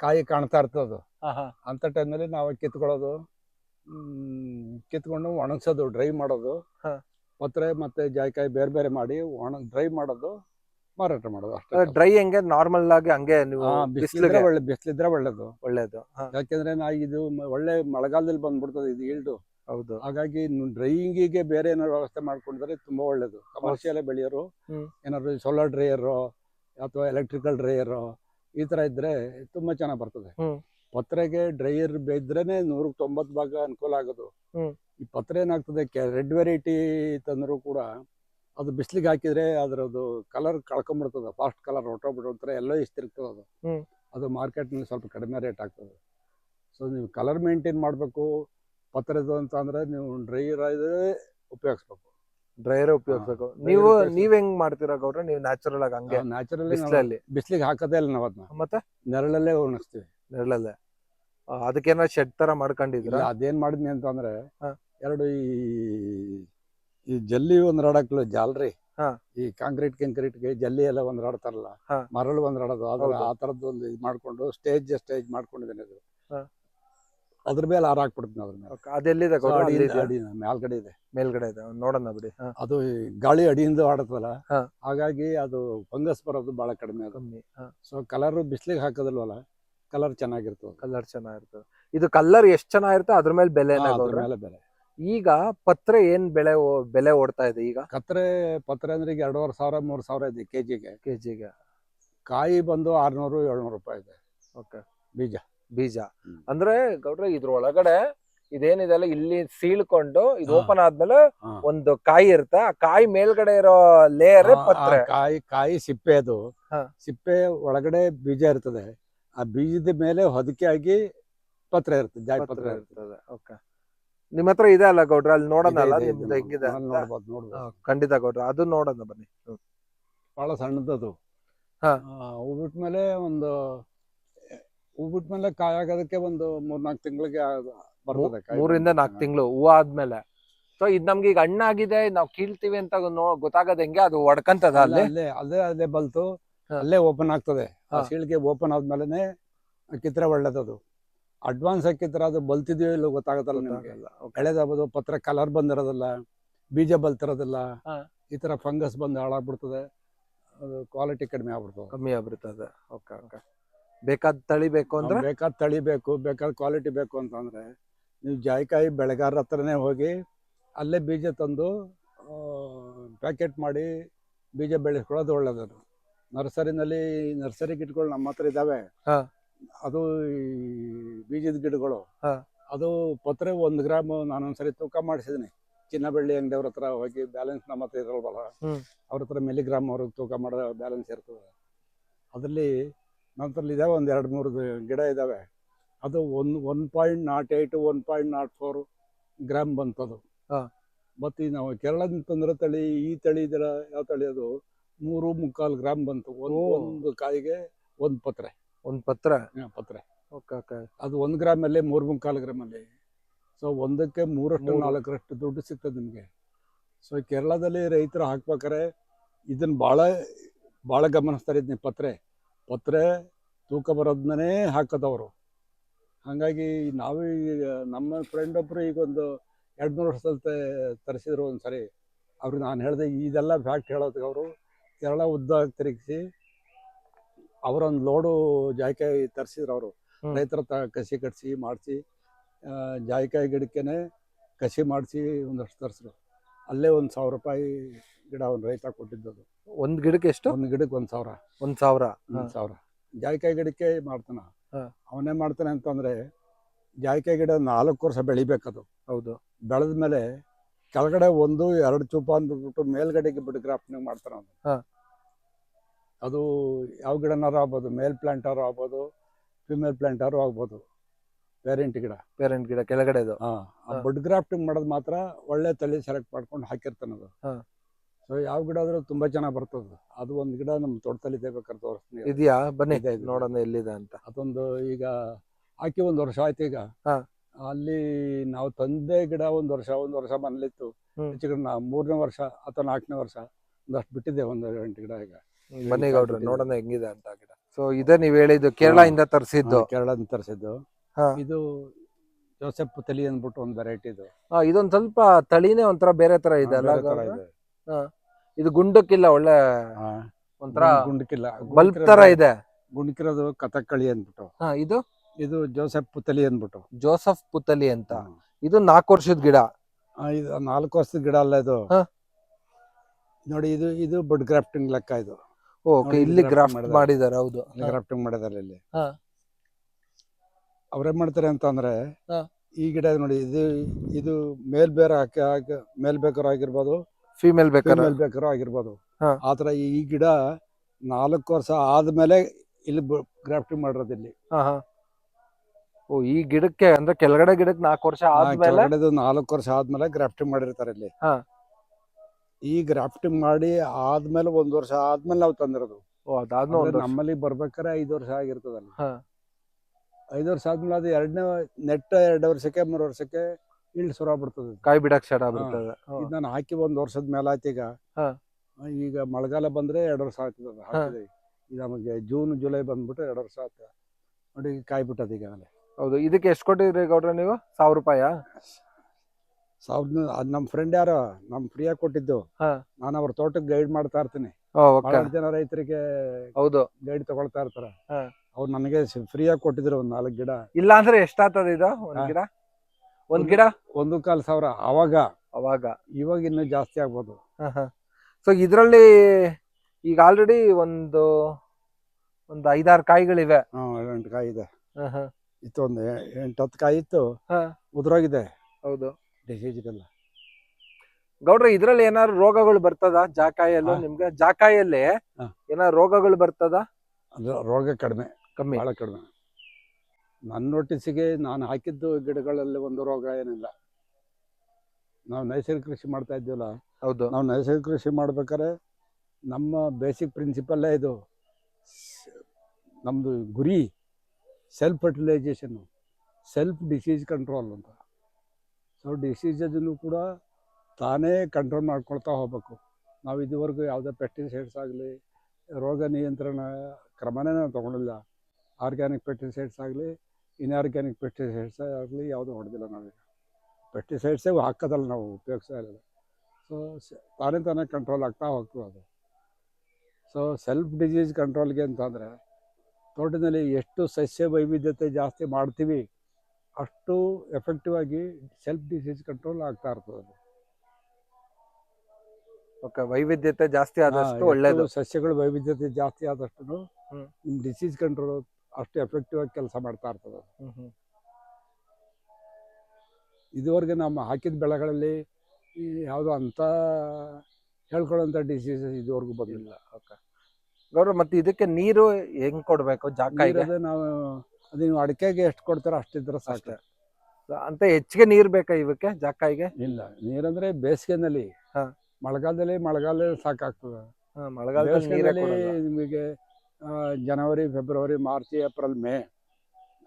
ಕಾಯಿ ಕಾಣ್ತಾ ಇರ್ತದೆ ಹಾ, ಹಾ. ಅಂತ ಟೈಮ್ನಲ್ಲಿ ನಾವು ಕಿತ್ಕೊಳ್ಳೋದು ಕಿತ್ಕೊಂಡು ಒಣಗ್ಸೋದು ಡ್ರೈ ಮಾಡೋದು. ಹಾ. ಪತ್ರೆ ಮತ್ತೆ ಜಾಯ್ಕಾಯಿ ಬೇರೆ ಬೇರೆ ಮಾಡಿ ಒಣ ಡ್ರೈ ಮಾಡೋದು ಮಾರಾಟ ಮಾಡೋದು ಅಷ್ಟೇ ಡ್ರೈ ಹೆಂಗೆ? ನಾರ್ಮಲ್ ಆಗಿ ಹಂಗೆ ನೀವು ಹಾ, ಬಿಸ್ಲಿದ್ರೆ ಬಿಸಿಲಿಗೆ? ಒಳ್ಳೆ ಬಿಸಿಲಿದ್ರೆ ಒಳ್ಳೇದು. ಒಳ್ಳೇದು ಹಾ, ಯಾಕೆಂದ್ರೆ ನಾ ಇದು ಮ- ಒಳ್ಳೆ ಮಳೆಗಾಲದಲ್ಲಿ ಬಂದ್ಬಿಡ್ತದೆ ಇದು ಈಲ್ಡು ಹೌದು. ಹಾಗಾಗಿ ಡ್ರೈಯಿಂಗಿಗೆ ಬೇರೆ ಏನಾದ್ರು ವ್ಯವಸ್ಥೆ ಮಾಡ್ಕೊಂಡ್ರೆ ತುಂಬಾ ಒಳ್ಳೇದು. ಕಮರ್ಷಿಯಲ್ ಬೆಳೆಯೋರು ಹ್ಮ್. ಏನಾದ್ರು ಸೋಲಾರ್ ಡ್ರೈಯರು ಅಥವಾ ಎಲೆಕ್ಟ್ರಿಕಲ್ ಡ್ರೈಯರು ಈ ತರ ಇದ್ರೆ ತುಂಬಾ ಚೆನ್ನಾಗಿ ಬರ್ತದೆ. ಹ್ಮ್. ಪತ್ರೆಗೆ ಡ್ರೈಯರ್ ಬಿದ್ರೇನೆ ನೂರಕ್ಕೆ ತೊಂಬತ್ತು ಭಾಗ ಅನುಕೂಲ ಆಗೋದು. ಹ್ಮ್. ಈ ಪತ್ರೆ ಏನಾಗ್ತದೆ ರೆಡ್ ವೆರೈಟಿ ತಂದ್ರು ಕೂಡ ಅದು ಬಿಸಿಲಿಗೆ ಹಾಕಿದ್ರೆ ಅದ್ರದ್ದು ಕಲರ್ ಕಳ್ಕೊಂಡ್ಬಿಡ್ತದೆ ಫಾಸ್ಟ್ ಕಲರ್ ಹೊಟ್ಟೋಗ್ಬಿಟ್ಟು ಎಲ್ಲ ಇಷ್ಟಿರ್ತದೆ ಅದು. ಹ್ಮ್. ಅದು ಮಾರ್ಕೆಟ್ನಲ್ಲಿ ಸ್ವಲ್ಪ ಕಡಿಮೆ ರೇಟ್ ಆಗ್ತದೆ. ಸೊ ನೀವು ಕಲರ್ ಮೇಂಟೈನ್ ಮಾಡಬೇಕು ಪತ್ರೆದು ಅಂತ ಅಂದ್ರೆ ನೀವು ಡ್ರೈಯರ್ ಉಪಯೋಗಿಸ್ಬೇಕು. ಡ್ರೈಯರ್ ಉಪಯೋಗಿಸ್ಬೇಕು. dryer ನೀವು ನೀವ್ ಹೆಂಗ್ ಮಾಡ್ತೀರಾ ಗೌಡ್ರೆ? ನೀವು ನ್ಯಾಚುರಲ್ ಆಗಿ ಹಂಗೆ ನ್ಯಾಚುರಲಿ ಬಿಸಿಲಲ್ಲಿ. ಬಿಸಿಲಿಗೆ ಹಾಕೋದೇ ಇಲ್ಲ ನಾವು ಅದನ್ನ ಮತ್ತೆ? ನೆರಳಲ್ಲೇ ಒಣಗಿಸ್ತೀವಿ ನೆರಳಲ್ಲೇ. ಅದಕ್ಕೇನ ಶೆಡ್ ತರ ಮಾಡ್ಕೊಂಡಿದ್ರ ಅದೇನ್ ಮಾಡಿದ್ನಿ ಅಂತಂದ್ರೆ ಹಾ. ಎರಡು ಈ ಈ ಜಲ್ಲಿ ಒಂದ್ ರಾಡಕ್ಲು ಜಾಲ್ರಿ. ಹಾ. ಈ ಕಾಂಕ್ರೀಟ್ ಕಂಕ್ರೀಟ್ಗೆ ಜಲ್ಲಿ ಎಲ್ಲ ಒಂದ್ ರಾಡ್ತಾರಲ್ಲ ಹಾ. ಮರಳು ಒಂದ್ ರಾಡೋದು ಅದ್ರ ಹೌದು. ಆ ತರದ್ದು ಒಂದು ಇದು ಮಾಡ್ಕೊಂಡು ಸ್ಟೇಜ್ ಸ್ಟೇಜ್ ಮಾಡ್ಕೊಂಡಿದ್ದೇನೆ ಅದು ಹಾ. ಅದ್ರ ಮೇಲೆ ಆರ್ ಹಾಕ್ಬಿಡ್ತೀನಿ ಅದ್ರ ಮೇಲೆ. ಅದೆಲ್ಲಿದೆ So, ಗೌಡ್ರ ಮೇಲ್ಗಡೆ ಇದೆ. ಮೇಲ್ಗಡೆ ಇದೆ. ನೋಡೋಣ ಬಿಡಿ. ಹಾ, ಅದು ಈ ಗಾಳಿ ಅಡಿಯಿಂದ ಆಡತ್ತಲ್ಲ ಹಾ. ಹಾಗಾಗಿ ಅದು ಫಂಗಸ್ ಬರೋದು ಬಹಳ ಕಡಿಮೆ ಅದು. ಕಮ್ಮಿ. ಸೊ ಕಲರ್ ಬಿಸಿಲಿಗೆ ಹಾಕೋದಿಲ್ವಲ್ಲ ಕಲರ್ ಚೆನ್ನಾಗಿರ್ತದೆ. ಕಲರ್ ಚೆನ್ನಾಗಿರ್ತದೆ. ಇದು ಕಲರ್ ಎಷ್ಟು ಚೆನ್ನಾಗಿರುತ್ತೆ ಅದ್ರ ಮೇಲೆ ಬೆಲೆ ಹಾ, ಅದ್ರ ಮೇಲೆ ಬೆಲೆ. ಈಗ ಪತ್ರೆ ಏನ್ ಬೆಳೆ ಓ- ಬೆಲೆ ಓಡ್ತಾ ಇದೆ ಈಗ? ಕತ್ರೆ ಪತ್ರೆ ಅಂದ್ರೆ ಈಗ ಎರಡೂವರೆ ಸಾವಿರ ಮೂರು ಸಾವಿರ ಇದೆ ಕೆಜಿಗೆ. ಕೆಜಿಗೆ. ಕಾಯಿ ಬಂದು ಆರ್ನೂರು ಏಳ್ನೂರು ರೂಪಾಯಿ ಇದೆ. ಓಕೆ. ಬೀಜ. ಬೀಜ. ಹ್ಮ್. ಅಂದ್ರೆ ಗೌಡ್ರ ಇದ್ರ ಒಳಗಡೆ ಇದೇನಿದೆ ಅಲ್ಲ ಇಲ್ಲಿ ಸೀಳ್ಕೊಂಡು ಇದು ಹಾ. ಓಪನ್ ಆದ್ಮೇಲೆ ಹಾ. ಒಂದು ಕಾಯಿ ಇರುತ್ತೆ. ಆ ಕಾಯಿ ಮೇಲ್ಗಡೆ ಇರೋ ಲೇಯರ್ ಆ- ಆ ಪತ್ರೆ. ಕಾಯಿ ಕಾಯಿ ಸಿಪ್ಪೆ ಅದು ಹಾ. ಸಿಪ್ಪೆ ಒಳಗಡೆ ಬೀಜ ಇರ್ತದೆ. ಆ ಬೀಜದ ಮೇಲೆ ಹೊದಕೆ ಆಗಿ ಪತ್ರ ಇರ್ತದೆ ಜಾಯಿ ಪತ್ರ ಇರ್ತದೆ ಓಕೆ ನಿಮ್ಮ ಹತ್ರ ಇದೆ ಅಲ್ಲ ಗೌಡ್ರ? ಅಲ್ಲಿ ನೋಡೋಣ ಅಲ್ಲ ಇದೆ, ಇದೆ, ನಿಮ್ದು ಹೆಂಗಿದೆ ಅಲ್ಲಿ ಅಂತ? ನೋಡ್ಬೋದು ನೋಡ್ಬೋದು. ಹಾ, ಖಂಡಿತ ಗೌಡ್ರ. ಅದು ನೋಡೋಣ ಬನ್ನಿ. ಹ್ಮ್. ಬಹಳ ಸಣ್ಣದದು. ಹಾ. ಹೂ ಬಿಟ್ಮೇಲೆ ಒಂದು ಹೂ ಕಾಯಿ ಆಗೋದಕ್ಕೆ ಒಂದು ಮೂರ್ನಾಲ್ಕು ತಿಂಗಳಿಗೆ ಬರ್ತದೆ ಕಾಯಿ ಮೂರಿಂದ. ನಾಲ್ಕು ತಿಂಗಳು ಹೂವು ಆದ್ಮೇಲೆ. ಸೊ ಇದ್ ನಮ್ಗೆ ಈಗ ಹಣ್ಣಾಗಿದೆ ನಾವ್ ಕೀಳ್ತೀವಿ ಅಂತ ನೋ ಗೊತ್ತಾಗದ ಹೆಂಗೆ? ಅದು ಒಡ್ಕಂತದ ಅಲ್ಲೇ ಅಲ್ಲಿ? ಅಲ್ಲೇ ಅಲ್ಲೇ ಅಲ್ಲೇ ಬಲ್ತು ಹಾ. ಅಲ್ಲೇ ಓಪನ್ ಆಗ್ತದೆ. ಆ. ಸೀಳಿಗೆ ಓಪನ್ ಆದ್ಮೇಲೆ ಕಿತ್ರೆ ಒಳ್ಳೇದದು. ಅಡ್ವಾನ್ಸ್ ಹಾಕಿದ್ರೆ ಅದು ಬಲ್ತಿದೆಯೋ ಇಲ್ಲೋ ಗೊತ್ತಾಗತ್ತಲ್ಲ ನಿಮಗೆ. Okay. ಪತ್ರ ಕಲರ್ ಬಂದಿರೋದಿಲ್ಲ ಬೀಜ ಬಲ್ತಿರೋದಿಲ್ಲ. ಈ ತರ ಫಂಗಸ್ ಬಂದು ಹಾಳಾಗ್ಬಿಡ್ತದೆ. ಅದು ಕ್ವಾಲಿಟಿ ಕಡಿಮೆ ಆಗ್ಬಿಡ್ತದೆ. ಕಮ್ಮಿ ಆಗ್ಬಿಡ್ತದೆ. ಓಕೆ ಓಕೆ ಬೇಕಾದ ತಳಿ ಬೇಕು ಅಂದ್ರೆ? ಬೇಕಾದ ತಳಿ ಬೇಕು ಬೇಕಾದ ಕ್ವಾಲಿಟಿ ಬೇಕು ಅಂತಂದ್ರೆ ನೀವು ಜಾಯಿಕಾಯಿ ಬೆಳೆಗಾರರ ಹತ್ರನೇ ಹೋಗಿ ಅಲ್ಲೇ ಬೀಜ ತಂದು ಪ್ಯಾಕೆಟ್ ಮಾಡಿ ಬೀಜ ಬೆಳೆಸ್ಕೊಳ್ಳೋದು ಒಳ್ಳೇದು ನರ್ಸರಿನಲ್ಲಿ ನರ್ಸರಿ ಗಿಡಗಳು ನಮ್ಮ ಹತ್ರ ಇದಾವೆ ಹಾ. ಅದು ಈ ಬೀಜದ ಗಿಡಗಳು ಹಾ. ಅದು ಪತ್ರೆ ಒಂದು ಗ್ರಾಮ್ ನಾನೊಂದ್ಸರಿ ತೂಕ ಮಾಡಿಸಿದೀನಿ ಚಿನ್ನ ಬೆಳ್ಳಿ ಅಂಗಡಿಯವ್ರ ಹತ್ರ ಹೋಗಿ ಬ್ಯಾಲೆನ್ಸ್ ನಮ್ಮ ಹತ್ರ ಇರಲ್ವಲ್ಲ ಹ್ಮ್. ಅವ್ರ ಹತ್ರ ಮಿಲಿಗ್ರಾಮ್ ಅವ್ರಿಗೆ ತೂಕ ಮಾಡೋ ಬ್ಯಾಲೆನ್ಸ್ ಇರ್ತದೆ ಅದರಲ್ಲಿ ನಂತರಲ್ಲಿ ಇದಾವೆ ಒಂದು ಎರಡು ಮೂರು ಗಿಡ ಇದಾವೆ ಅದು one one point nought eight one point nought four gram ಬಂತದು ಹಾ. ಮತ್ತು ನಾವು ಕೇರಳದಿಂದ ತಂದಿರೋ ತಳಿ ಈ ತಳಿ ಇದರ ಯಾವ ತಳಿ ಅದು ಮೂರು ಮುಕ್ಕಾಲು ಗ್ರಾಮ್ ಬಂತು. ಒಂದು ಓ. ಒಂದು ಕಾಯಿಗೆ ಒಂದು ಪತ್ರೆ. ಒಂದ್ ಪತ್ರ? ಹಾ, ಪತ್ರೆ. Okay okay. ಅದು ಒಂದು ಗ್ರಾಮಲ್ಲಿ ಮೂರು ಮುಕ್ಕಾಲು ಗ್ರಾಮಲ್ಲಿ. ಸೊ ಒಂದಕ್ಕೆ ಮೂರಷ್ಟು ಮೂರು. ನಾಲ್ಕರಷ್ಟು ದುಡ್ಡು ಸಿಗ್ತದೆ ನಿಮಗೆ. ಸೊ ಕೇರಳದಲ್ಲಿ ರೈತರು ಹಾಕ್ಬೇಕಾರೆ ಇದನ್ನ ಭಾಳ ಭಾಳ ಗಮನಿಸ್ತಾರೆ ಇದನ್ನ ಪತ್ರೆ. ಪತ್ರೆ ತೂಕ ಬರೋದನ್ನೇ ಹಾಕೋದವರು. ಹಾಗಾಗಿ ನಾವು ಈಗ ನಮ್ಮ ಫ್ರೆಂಡ್ ಒಬ್ಬರು ಈಗ ಒಂದು ಎರಡು ಮೂರು ವರ್ಷದಲ್ಲಿ ತರಿಸಿದ್ರು ಒಂದು ಸರಿ ಅವ್ರಿಗೆ ನಾನು ಹೇಳಿದೆ ಇದೆಲ್ಲ ಫ್ಯಾಕ್ಟ್ ಹೇಳೋದಕ್ಕೆ ಅವರು ಕೇರಳ ಉದ್ದ ತಿರುಗಿಸಿ ಅವರೊಂದು ಲೋಡು ಜಾಯಿಕಾಯಿ ತರಿಸಿದ್ರು ಅವರು. ರೈತರ ತ ಕಸಿ ಕಟ್ಸಿ ಮಾಡಿಸಿ ಜಾಯಿಕಾಯಿ ಗಿಡಕ್ಕೇನೆ ಕಸಿ ಮಾಡಿಸಿ ಒಂದಷ್ಟು ತರಿಸಿದ್ರು. ಅಲ್ಲೇ ಒಂದು ಸಾವಿರ ರೂಪಾಯಿ ಗಿಡ ಒಂದು ರೈತ ಕೊಟ್ಟಿದ್ದದು. ಒಂದು ಗಿಡಕ್ಕೆ ಎಷ್ಟು? ಒಂದು ಗಿಡಕ್ಕೆ ಒಂದು ಸಾವಿರ. ಒಂದು ಸಾವಿರ. ಒಂದು ಸಾವಿರ. ಜಾಯಿಕಾಯಿ ಗಿಡಕ್ಕೆ ಮಾಡ್ತಾನ. ಅವನೇ ಮಾಡ್ತಾನೆ ಅಂತಂದ್ರೆ ಜಾಯಿಕಾಯಿ ಗಿಡ ನಾಲ್ಕು ವರ್ಷ ಬೆಳಿಬೇಕದು. ಹೌದು. ಬೆಳೆದ ಮೇಲೆ ಕೆಳಗಡೆ ಒಂದು ಎರಡು ಚೂಪ ಅಂದ್ಬಿಟ್ಟು ಮೇಲ್ಗಡೆಗೆ ಬಿಟ್ಟು ಗ್ರಾಫ್ಟಿಂಗ್ ಮಾಡ್ತಾರೆ ಅವನು ಹಾ. ಅದು ಯಾವ ಗಿಡನಾರು ಆಗ್ಬೋದು ಮೇಲ್ ಪ್ಲಾಂಟಾರು ಆಗ್ಬೋದು ಫಿಮೇಲ್ ಪ್ಲಾಂಟಾರು ಆಗ್ಬೋದು ಪೇರೆಂಟ್ ಗಿಡ ಪೇರೆಂಟ್ ಗಿಡ ಕೆಳಗಡೆದು ಹಾ ಹಾ. ಬಡ್ ಗ್ರಾಫ್ಟಿಂಗ್ ಮಾಡೋದು ಮಾತ್ರ ಒಳ್ಳೆ ತಳಿ ಸೆಲೆಕ್ಟ್ ಮಾಡ್ಕೊಂಡು ಹಾಕಿರ್ತಾನೆ ಅದು ಹಾ. ಸೊ ಯಾವ ಗಿಡ ಆದ್ರೂ ತುಂಬಾ ಚೆನ್ನಾಗಿ ಬರ್ತದೆ ಅದು ಒಂದು ಗಿಡ ನಮ್ಮ ತೋಟದಲ್ಲಿ ಇದೆ ಬೇಕಾದ್ರೆ ತೋರಿಸ್ತೀನಿ ಇದೆಯಾ ಬನ್ನಿ ಇದೆ, ಇದೆ. ನೋಡೋಣ ಎಲ್ಲಿದೆ ಅಂತ ಅದೊಂದು ಈಗ ಹಾಕಿ ಒಂದು ವರ್ಷ ಆಯ್ತು ಈಗ ಹಾ. ಅಲ್ಲಿ ನಾವು ತಂದೆ ಗಿಡ ಒಂದು ವರ್ಷ ಒಂದು ವರ್ಷ ಮನೇಲಿತ್ತು ಹ್ಮ್. ಹೆಚ್ಚು ಕಡಿಮೆ ನಾ- ಮೂರನೇ ವರ್ಷ ಅಥವಾ ನಾಲ್ಕನೇ ವರ್ಷ ಒಂದಷ್ಟು ಬಿಟ್ಟಿದೆ ಒಂದು ಎಂಟು ಗಿಡ ಈಗ ಬನ್ನಿ ಗೌಡ್ರೆ. ನೋಡೋಣ ಹೆಂಗಿದೆ ಅಂತ ಗಿಡ ಸೊ ಇದೇ ನೀವ್ ಹೇಳಿದ್ದು ಕೇರಳದಿಂದ ಇಂದ ತರಿಸಿದ್ದು ಕೇರಳದಿಂದ ತರಿಸಿದ್ದು ಹಾ. ಇದು ಜೋಸೆಫ್ ತಲಿ ಅಂದ್ಬಿಟ್ಟು ಒಂದು ವೆರೈಟಿ ಇದು ಇದೊಂದ್ ಸ್ವಲ್ಪ ತಳಿನೇ ಒಂಥರ ಬೇರೆ ತರ ಇದೆ ಅಲ್ಲ ಬೇರೆ ತರ ಗೌಡ್ರೆ? ಇದೆ. ಇದು ಗುಂಡಕ್ಕಿಲ್ಲ ಒಳ್ಳೆ ಹಾ. ಒಂಥರ ಗುಂಡಕ್ಕಿಲ್ಲ ಬಲ್ಬ್ ತರ ಇದೆ ಗುಂಡ್ಕಿರೋದು ಕಥಕ್ಕಳಿ ಅಂದ್ಬಿಟ್ಟು ಹಾ ಇದು ಇದು ಜೋಸೆಫ್ ಪುತಲಿ ಅಂದ್ಬಿಟ್ಟು. ಜೋಸೆಫ್ ಪುತಲಿ ಅಂತ. ಇದು ನಾಲ್ಕು ವರ್ಷದ ಗಿಡ. ಆ, ಇದು ನಾಲ್ಕು ವರ್ಷದ ಗಿಡ ಅಲ್ಲ ಇದು? ಹಾ. ನೋಡಿ ಇದು ಇದು ಬಡ್ ಗ್ರಾಫ್ಟಿಂಗ್ ಲೆಕ್ಕ ಇದು. ಓಕೆ ನೋಡಿ, ಇಲ್ಲಿ ಗ್ರಾಫ್ಟ್ ಮಾಡಿದ್ದಾರೆ. ಮಾಡಿದ್ದಾರೆ ಹೌದು. ಗ್ರಾಫ್ಟಿಂಗ್ ಮಾಡಿದಾರೆ ಇಲ್ಲಿ. ಹಾ. ಅವ್ರೇನ್ ಮಾಡ್ತಾರೆ ಅಂತಂದ್ರೆ ಹಾ. ಈ ಗಿಡ ನೋಡಿ ಇದು ಇದು ಮೇಲ್ ಬೇರೆ ಹಾಕಿ ಹಾಕಿ ಮೇಲ್ ಬೇಕಾರು ಆಗಿರ್ಬೋದು ಫಿಮೇಲ್ ಬೇಕಾರ. ಮೇಲ್ ಬೇಕಾರು ಆಗಿರ್ಬೋದು. ಹಾ. ಆತರ ಈ ಗಿಡ ನಾಲ್ಕು ವರ್ಷ ಆದ್ಮೇಲೆ ಇಲ್ಲಿ ಗ್ರಾಫ್ಟಿಂಗ್ ಮಾಡಿರೋದು ಇಲ್ಲಿ. ಹಾ ಹಾ. ಓ ಈ ಗಿಡಕ್ಕೆ ಅಂದ್ರೆ ಕೆಳಗಡೆ ಗಿಡಕ್ಕೆ ನಾಲ್ಕು ವರ್ಷ ಆದ್ಮೇಲೆ ಕೆಳಗಡೆದು ನಾಲ್ಕು ವರ್ಷ ಆದ್ಮೇಲೆ ಗ್ರಾಫ್ಟಿಂಗ್ ಮಾಡಿರ್ತಾರೆ ಇಲ್ಲಿ. ಹಾ. ಈ ಗ್ರಾಫ್ಟಿಂಗ್ ಮಾಡಿ ಆದ್ಮೇಲೆ ಒಂದ್ ವರ್ಷ ಆದ್ಮೇಲೆ ನಾವು ತಂದಿರೋದು. ಓ ಅದಾದ್ಮೇಲೆ ಅಂದ್ರೆ ಒಂದು ವರ್ಷ. ನಮ್ಮಲ್ಲಿ ಬರ್ಬೇಕಾದ್ರೆ ಐದು ವರ್ಷ ಆಗಿರ್ತದಲ್ಲ ಹಾ. ಐದು ವರ್ಷ ಆದ್ಮೇಲೆ ಅದು ಎರಡನೇ ನೆಟ್ ಎರಡು ವರ್ಷಕ್ಕೆ ಮೂರು ವರ್ಷಕ್ಕೆ ಇಳ್ ಸುರ ಬಿಡ್ತದೆ ಇದು. ಕಾಯಿ ಬಿಡಕ್ ಸ್ಟಾರ್ಟ್ ಆಗ್ಬಿಡ್ತದೆ. ಇದು ನಾನು ಹಾಕಿ ಒಂದ್ ವರ್ಷದ ಮೇಲೆ ಆಯ್ತು ಈಗ. ಹಾ. ಈಗ ಮಳೆಗಾಲ ಬಂದ್ರೆ ಎರಡು ವರ್ಷ ಆಗ್ತದೆ ಹಾಕಿದೆ. ನಮಗೆ ಜೂನ್ ಜುಲೈ ಬಂದ್ಬಿಟ್ಟು ಎರಡು ವರ್ಷ ಆಗ್ತದೆ ನೋಡಿ ಈಗ ಕಾಯಿ ಬಿಟ್ಟದ ಈಗ ಆಮೇಲೆ. ಹೌದು ಇದಕ್ಕೆ ಎಷ್ಟು ಕೊಟ್ಟಿದ್ರಿ ಗೌಡ್ರೆ ನೀವು? ಸಾವಿರ ರೂಪಾಯ? ಸಾವಿರದ ಅದ್ ನಮ್ಮ ಫ್ರೆಂಡ್ ಯಾರು ನಮ್ ಫ್ರೀಯಾಗಿ ಕೊಟ್ಟಿದ್ದು. ಹಾ. ನಾನು ಅವ್ರ ತೋಟಕ್ಕೆ ಗೈಡ್ ಮಾಡ್ತಾ ಇರ್ತೀನಿ. ಓಕೆ ಬಹಳ ಜನ ರೈತರಿಗೆ ಹೌದು. ಗೈಡ್ ತಗೊಳ್ತಾ ಇರ್ತಾರೆ. ಹಾ. ಅವ್ರು ನನಗೆ ಫ್ರೀಯಾಗಿ ಕೊಟ್ಟಿದ್ರು ಒಂದ್ ನಾಲ್ಕು ಗಿಡ. ಇಲ್ಲ ಅಂದ್ರೆ ಎಷ್ಟಾಗ್ತದ ಇದು? ಒಂದ್ ಹಾ. ಗಿಡ? ಒಂದ್ ಗಿಡ? ಒಂದು ಕಾಲ್ ಸಾವಿರ ಅವಾಗ. ಅವಾಗ. ಇವಾಗ ಇನ್ನೂ ಜಾಸ್ತಿ ಆಗ್ಬೋದು. ಸೊ ಇದ್ರಲ್ಲಿ ಈಗ ಆಲ್ರೆಡಿ ಒಂದು ಒಂದು ಐದಾರು ಕಾಯಿಗಳಿವೆ. ಹಾ ಕಾಯಿ ಇದೆ. ಇತ್ತು ಒಂದು ಎಂಟು ಹತ್ತು ಕಾಯಿ ಇತ್ತು. ಹಾ. ಉದುರೋಗಿದೆ. ಹೌದು. ಡಿಸೀಸ್ಗೆಲ್ಲ ಗೌಡ್ರ ಇದ್ರಲ್ಲಿ ಏನಾದ್ರು ರೋಗಗಳು ಬರ್ತದ? ಜಾಕಾಯಲ್ಲಿ ಹಾ. ನಿಮ್ಗೆ ಜಾಕಾಯಲ್ಲಿ ಹಾ. ಏನಾದ್ರು ರೋಗಗಳು ಬರ್ತದ? ಅದು ರೋಗ ಕಡಿಮೆ. ಕಮ್ಮಿ. ಭಾಳ ಕಡಿಮೆ. ನನ್ನ ನೋಟಿಸಿಗೆ ನಾನು ಹಾಕಿದ್ದು ಗಿಡಗಳಲ್ಲಿ ಒಂದು ರೋಗ ಏನಿಲ್ಲ. ನಾವು ನೈಸರ್ಗಿಕ ಕೃಷಿ ಮಾಡ್ತಾ ಇದ್ದೀವಲ್ಲ? ಹೌದು. ನಾವು ನೈಸರ್ಗಿಕ ಕೃಷಿ ಮಾಡ್ಬೇಕಾದ್ರೆ ನಮ್ಮ ಬೇಸಿಕ್ ಪ್ರಿನ್ಸಿಪಲ್ಲೇ ಇದು. ನಮ್ಮದು ಗುರಿ. Self fertilisation self disease control ಅಂತ ಸೊ ಡಿಸೀಸನ್ನು ಕೂಡ ತಾನೇ ಕಂಟ್ರೋಲ್ ಮಾಡ್ಕೊಳ್ತಾ ಹೋಗ್ಬೇಕು. ನಾವು ಇದುವರೆಗೂ ಯಾವುದೇ ಪೆಸ್ಟಿಸೈಡ್ಸ್ ಆಗಲಿ, ರೋಗ ನಿಯಂತ್ರಣ ಕ್ರಮನೇ ನಾವು ತೊಗೊಂಡಿಲ್ಲ. ಆರ್ಗ್ಯಾನಿಕ್ ಪೆಸ್ಟಿಸೈಡ್ಸ್ ಆಗಲಿ ಇನ್ಆರ್ಗ್ಯಾನಿಕ್ ಪೆಸ್ಟಿಸೈಡ್ಸ್ ಆಗಲಿ ಯಾವುದೂ ಹೊಡೆದಿಲ್ಲ ನಾವೀಗ. ಪೆಸ್ಟಿಸೈಡ್ಸೇ ಹಾಕೋದಲ್ಲ ನಾವು, ಉಪಯೋಗಿಸ್ತಾ ಇಲ್ಲ ಸೊ, ತಾನೇ ತಾನೇ ಕಂಟ್ರೋಲ್ ಆಗ್ತಾ ಹೋಗ್ತದೆ ಅದು. ಸೊ ಸೆಲ್ಫ್ ಡಿಸೀಸ್ ಕಂಟ್ರೋಲ್ಗೆ ಅಂತಂದರೆ ತೋಟದಲ್ಲಿ ಎಷ್ಟು ಸಸ್ಯ ವೈವಿಧ್ಯತೆ ಜಾಸ್ತಿ ಮಾಡ್ತೀವಿ ಅಷ್ಟು ಎಫೆಕ್ಟಿವ್ ಆಗಿ ಸೆಲ್ಫ್ ಡಿಸೀಸ್ ಕಂಟ್ರೋಲ್ ಆಗ್ತಾ ಇರ್ತದೆ. ಓಕೆ ವೈವಿಧ್ಯತೆ ಜಾಸ್ತಿ ಆದಷ್ಟು ಒಳ್ಳೆಯದು ಒಳ್ಳೇದು ಸಸ್ಯಗಳ ವೈವಿಧ್ಯತೆ ಜಾಸ್ತಿ ಆದಷ್ಟು. ನಿಮ್ಮ ಡಿಸೀಸ್ ಕಂಟ್ರೋಲ್ ಅಷ್ಟು ಎಫೆಕ್ಟಿವ್ ಆಗಿ ಕೆಲಸ ಮಾಡ್ತಾ ಇರ್ತದೆ. ಇದುವರೆಗೆ ನಮ್ಮ ಹಾಕಿದ ಬೆಳೆಗಳಲ್ಲಿ ಯಾವುದೋ ಅಂತ ಹೇಳ್ಕೊಳ್ಳೋಂಥ ಡಿಸೀಸಸ್ ಇದುವರೆಗೂ ಬಂದಿಲ್ಲ ಓಕೆ ಗೌಡ್ರ ಮತ್ತೆ ಇದಕ್ಕೆ ನೀರು ಹೆಂಗ್ ಕೊಡ್ಬೇಕು? ಜಾಕ ನಾವು ಅದು ನೀವು ಅಡಿಕೆಗೆ ಎಷ್ಟು ಕೊಡ್ತಾರೋ ಅಷ್ಟಿದ್ರೆ ಸಾಕು. ಅಂತ ಹೆಚ್ಚಿಗೆ ನೀರ್ ಬೇಕಾ ಇವಕ್ಕೆ ಜಾಕಾಯಿಗೆ? ಇಲ್ಲ ನೀರಂದ್ರೆ ಬೇಸಿಗೆನಲ್ಲಿ. ಹಾ. ಮಳೆಗಾಲದಲ್ಲಿ ಮಳೆಗಾಲದಲ್ಲಿ ಸಾಕಾಗ್ತದೆ. ಮಳೆಗಾಲದಲ್ಲಿ ನೀರೇ ಬೇಸಿಗೆನಲ್ಲಿ ಕೊಡಲ್ಲ. ನಿಮಗೆ ಆ, ಜನವರಿ ಫೆಬ್ರವರಿ ಮಾರ್ಚ್ ಏಪ್ರಿಲ್ ಮೇ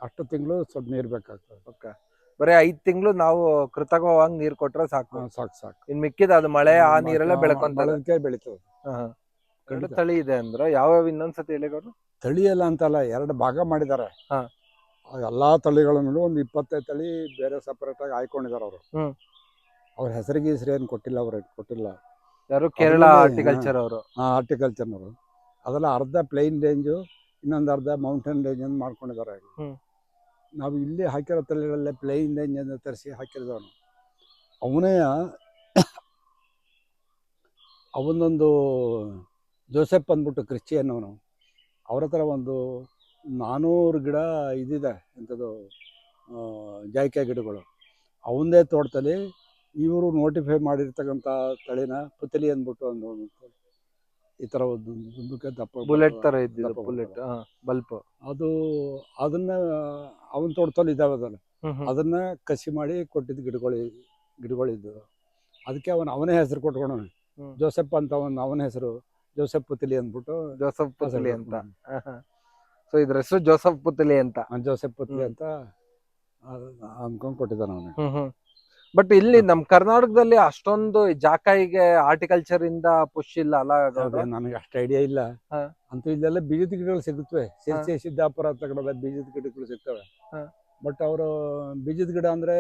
ಅಷ್ಟು ತಿಂಗಳು ಸ್ವಲ್ಪ ನೀರು ಬೇಕಾಗ್ತದೆ. ಓಕೆ. ಬರೀ ಐದ್ ತಿಂಗಳು ನಾವು ಕೃತಕವಾಗಿ ನೀರ್ ಕೊಟ್ರೆ ಸಾಕು. ಹಾ, ಸಾಕು ಸಾಕು. ಇನ್ ಮಿಕ್ಕಿದ ಅದು ಮಳೆ ಆ ನೀರೆಲ್ಲ ಬೆಳ್ಕೊಂತದೆ ಬೆಳಗ್ಗೆ ಬೆಳಿತದೆ. ಎರಡು ತಳಿ ಇದೆ ಅಂದ್ರೆ ಯಾವ್ಯಾವ ಇನ್ನೊಂದ್ಸತಿ ಎಲೆಗಳು? ಗೌಡ್ರು ತಳಿ ಎಲ್ಲ ಅಂತಲ್ಲ ಎರಡು ಭಾಗ ಮಾಡಿದ್ದಾರೆ. ಹಾ. ಎಲ್ಲಾ ತಳಿಗಳನ್ನು ಒಂದು ಇಪ್ಪತ್ತೈದು ತಳಿ ಬೇರೆ ಸಪರೇಟ್ ಆಗಿ ಆಯ್ಕೊಂಡಿದ್ದಾರೆ ಅವರು. ಹ್ಮ್. ಅವ್ರ ಹೆಸರಿಗೆ ಹೆಸರು ಏನು ಕೊಟ್ಟಿಲ್ಲ ಅವ್ರು ಕೊಟ್ಟಿಲ್ಲ. ಯಾರು ಕೇರಳ ಅದ್ರಲ್ಲಿ, ಹಾರ್ಟಿಕಲ್ಚರ್ ಅವರು. ಹಾರ್ಟಿಕಲ್ಚರ್ನವರು ಅದೆಲ್ಲ ಅರ್ಧ ಪ್ಲೈನ್ ರೇಂಜು ಇನ್ನೊಂದು ಅರ್ಧ ಮೌಂಟೇನ್ ರೇಂಜ್ ಅಂತ ಮಾಡ್ಕೊಂಡಿದ್ದಾರೆ. ಹ್ಮ್. ನಾವು ಇಲ್ಲಿ ಹಾಕಿರೋ ತಳಿಗಳಲ್ಲೇ ಪ್ಲೈನ್ ರೇಂಜ್ ಅಂತ ತರಿಸಿ ಹಾಕಿರೋದವನು ಅವನೇ ಅವನೊಂದು ಜೋಸೆಫ್ ಅಂದ್ಬಿಟ್ಟು ಕ್ರಿಶ್ಚಿಯನ್ ಅವನು ಅವ್ರ ಹತ್ರ ಒಂದು ನಾನ್ನೂರು ಗಿಡ ಇದಿದೆ ಎಂಥದ್ದು ಜಾಯ್ಕೆ ಜಾಯಿಕಾಯಿ ಗಿಡಗಳು. ಅವನದೇ ತೋಟದಲ್ಲಿ ಇವರು ನೋಟಿಫೈ ಮಾಡಿರ್ತಕ್ಕಂಥ ತಳಿನ ಪುತಲಿ ಅಂದ್ಬಿಟ್ಟು ಒಂದು ಈ ತರ ಒಂದು ದಪ್ಪ ಬುಲೆಟ್ ಥರ ತರ ಇದ್ದಿದ್ದು ಬುಲೆಟ್. ಬಲ್ಪ್. ಅದು ಅದನ್ನ ಅವನ ತೋಟದಲ್ಲಿ ಇದ್ದಾವೆ ಅದನ್ನ. ಅದನ್ನ ಕಸಿ ಮಾಡಿ ಕೊಟ್ಟಿದ್ದು ಗಿಡಗಳು ಗಿಡಗಳಿದ್ದು. ಅದಕ್ಕೆ ಅವನ ಅವನೇ ಹೆಸರು ಕೊಟ್ಕೊಂಡು. ಜೋಸೆಫ್ ಅಂತ ಅವನ ಅವನ ಹೆಸರು. ಜೋಸೆಫ್ ಪುತಿಲಿ ಅಂದ್ಬಿಟ್ಟು ಜೋಸಫ್ ಪುತಲಿ ಅಂತ. ಸೊ ಇದ್ರ ಹೆಸರು ಜೋಸಫ್ ಪುತ್ಲಿ ಅಂತ. ಜೋಸೆಫ್ ಪುತ್ಲಿ. ಅಂತ ಅನ್ಕೊಂಡ್ ಕೊಟ್ಟಿದ್ದಾನ ಅವನು. ಬಟ್ ಇಲ್ಲಿ ನಮ್ ಕರ್ನಾಟಕದಲ್ಲಿ ಅಷ್ಟೊಂದು ಜಾಕಾಯಿಗೆ ಆರ್ಟಿಕಲ್ಚರ್ ಇಂದ ಪುಷ್ ಇಲ್ಲ ಅಲ್ಲ? ನನಗೆ ಅಷ್ಟು ಐಡಿಯಾ ಇಲ್ಲ. ಅಂತೂ ಇಲ್ಲೆಲ್ಲ ಬೀಜದ ಗಿಡಗಳು ಸಿಗುತ್ತವೆ ಸಿರ್ಸಿ ಸಿದ್ದಾಪುರ ಕಡೆ ಬೀಜದ ಗಿಡಗಳು ಸಿಗ್ತವೆ. ಬಟ್ ಅವರು ಬೀಜದ ಗಿಡ ಅಂದ್ರೆ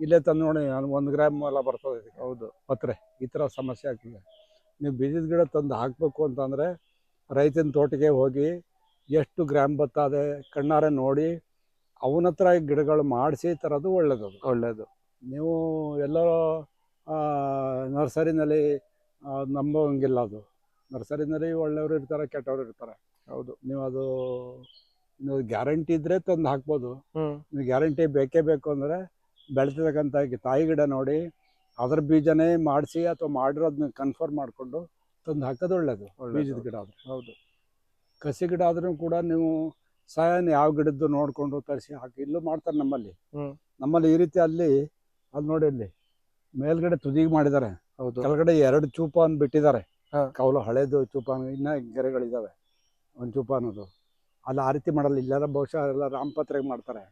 ಇಲ್ಲೇ ತಂದು ನೋಡಿ ಒಂದ್ ಗ್ರಾಮ್ ಎಲ್ಲ ಬರ್ತದೆ ಹೌದು. ಪತ್ರೆ. ಈ ತರ ಸಮಸ್ಯೆ ಆಗ್ತದೆ. ನೀವು ಬೀಜದ ಗಿಡ ತಂದು ಹಾಕಬೇಕು ಅಂತಂದರೆ ರೈತನ ತೋಟಕ್ಕೆ ಹೋಗಿ ಎಷ್ಟು ಗ್ರಾಮ್ ಬರ್ತದೆ ಕಣ್ಣಾರೆ ನೋಡಿ ಅವನ ಹತ್ರ ಗಿಡಗಳು ಮಾಡಿಸಿ ತರೋದು ಒಳ್ಳೆಯದು ಒಳ್ಳೆಯದು ಒಳ್ಳೇದು. ನೀವು ಎಲ್ಲರೂ ನರ್ಸರಿನಲ್ಲಿ ನಂಬೋಂಗಿಲ್ಲ ಅದು. ನರ್ಸರಿನಲ್ಲಿ ಒಳ್ಳೆಯವರು ಇರ್ತಾರೆ ಕೆಟ್ಟವರು ಇರ್ತಾರೆ. ಹೌದು. ನೀವು ಅದು ನೀವು ಗ್ಯಾರಂಟಿ ಇದ್ರೆ ತಂದು ಹಾಕ್ಬೋದು. ನೀವು ಗ್ಯಾರಂಟಿ ಬೇಕೇ ಬೇಕು ಅಂದರೆ ಬೆಳೆತಕ್ಕಂಥ ತಾಯಿ ಗಿಡ ನೋಡಿ ಅದ್ರ ಬೀಜನೇ ಮಾಡಿಸಿ ಅಥವಾ ಮಾಡಿರೋದನ್ನ ಕನ್ಫರ್ಮ್ ಮಾಡಿಕೊಂಡು ತಂದು ಹಾಕೋದು ಒಳ್ಳೇದು. ಬೀಜದ ಗಿಡ ಆದರೆ. ಹೌದು. ಕಸಿ ಗಿಡ ಆದ್ರೂ ಕೂಡ ನೀವು ಸಾಯನ್ ಯಾವ ಗಿಡದ್ದು ನೋಡಿಕೊಂಡು ತರಿಸಿ ಹಾಕಿ ಇಲ್ಲೂ ಮಾಡ್ತಾರೆ ನಮ್ಮಲ್ಲಿ. ನಮ್ಮಲ್ಲಿ ಈ ರೀತಿ ಅಲ್ಲಿ ಅಲ್ಲಿ ನೋಡಿ ಇಲ್ಲಿ ಮೇಲ್ಗಡೆ ತುದಿಗೆ ಮಾಡಿದ್ದಾರೆ. ಹೌದು. ಕೆಳಗಡೆ ಎರಡು ಚೂಪಾನ್ ಬಿಟ್ಟಿದ್ದಾರೆ. ಕವಲು ಹಳೇದು ಚೂಪಾನ್ ಇನ್ನ ಗೆರೆಗಳಿದಾವೆ. ಒಂದು ಚೂಪಾನದು. ಅಲ್ಲಿ ಆ ರೀತಿ ಮಾಡಲ್ಲ ಇಲ್ಲೆಲ್ಲ ಬಹುಶಃ ಎಲ್ಲ ರಾಮಪತ್ರೆಗೆ ಮಾಡ್ತಾರೆ.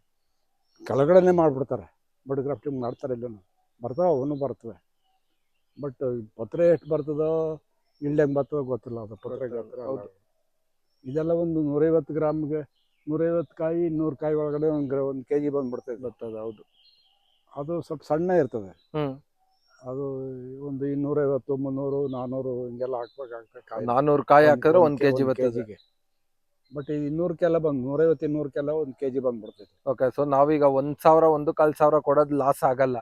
ಕೆಳಗಡೆನೆ ಮಾಡಿಬಿಡ್ತಾರೆ. ಬಡ್ ಗ್ರಾಫ್ಟಿಂಗ್ ಮಾಡ್ತಾರೆ ಇಲ್ಲೂ ಬರ್ತಾವೆ ಅವನು ಬರ್ತವೆ. ಬಟ್ ಪತ್ರೆ ಎಷ್ಟು ಬರ್ತದೋ ಇಲ್ಡ್ ಹೆಂಗೆ ಬರ್ತದೋ ಗೊತ್ತಿಲ್ಲ ಅದು ಪತ್ರೆ ಹೌದು. ಇದೆಲ್ಲ ಒಂದು ನೂರೈವತ್ತು ಗ್ರಾಮ್ಗೆ ನೂರೈವತ್ತು ಕಾಯಿ ನೂರು ಕಾಯಿ ಒಳಗಡೆ ಒಂದು ಗ್ರ ಒಂದು ಕೆ ಜಿ ಬಂದುಬಿಡ್ತದೆ. ಬರ್ತದೆ ಹೌದು. ಅದು ಸ್ವಲ್ಪ ಸಣ್ಣ ಇರ್ತದೆ. ಅದು ಒಂದು ಇನ್ನೂರೈವತ್ತು ಮುನ್ನೂರು ನಾನ್ನೂರು ಹಿಂಗೆಲ್ಲ ಹಾಕ್ಬೇಕಾಗ್ತದೆ ಕಾಯಿ. ನಾನೂರು ಕಾಯಿ ಹಾಕಿದ್ರೆ ಒಂದ್ ಕೆಜಿ ಬರ್ತದೆ. ಬಟ್ ಇದು ಇನ್ನೂರಕ್ಕೆಲ್ಲ ಬಂದು ನೂರೈವತ್ತು ಇನ್ನೂರಕ್ಕೆಲ್ಲ ಒಂದು ಕೆಜಿ ಬಂದ್ಬಿಡ್ತೈತೆ ಓಕೆ ಸೊ ನಾವೀಗ ಒಂದು ಸಾವಿರ ಒಂದು ಕಾಲು ಸಾವಿರ ಕೊಡೋದು ಲಾಸ್ ಆಗಲ್ಲ.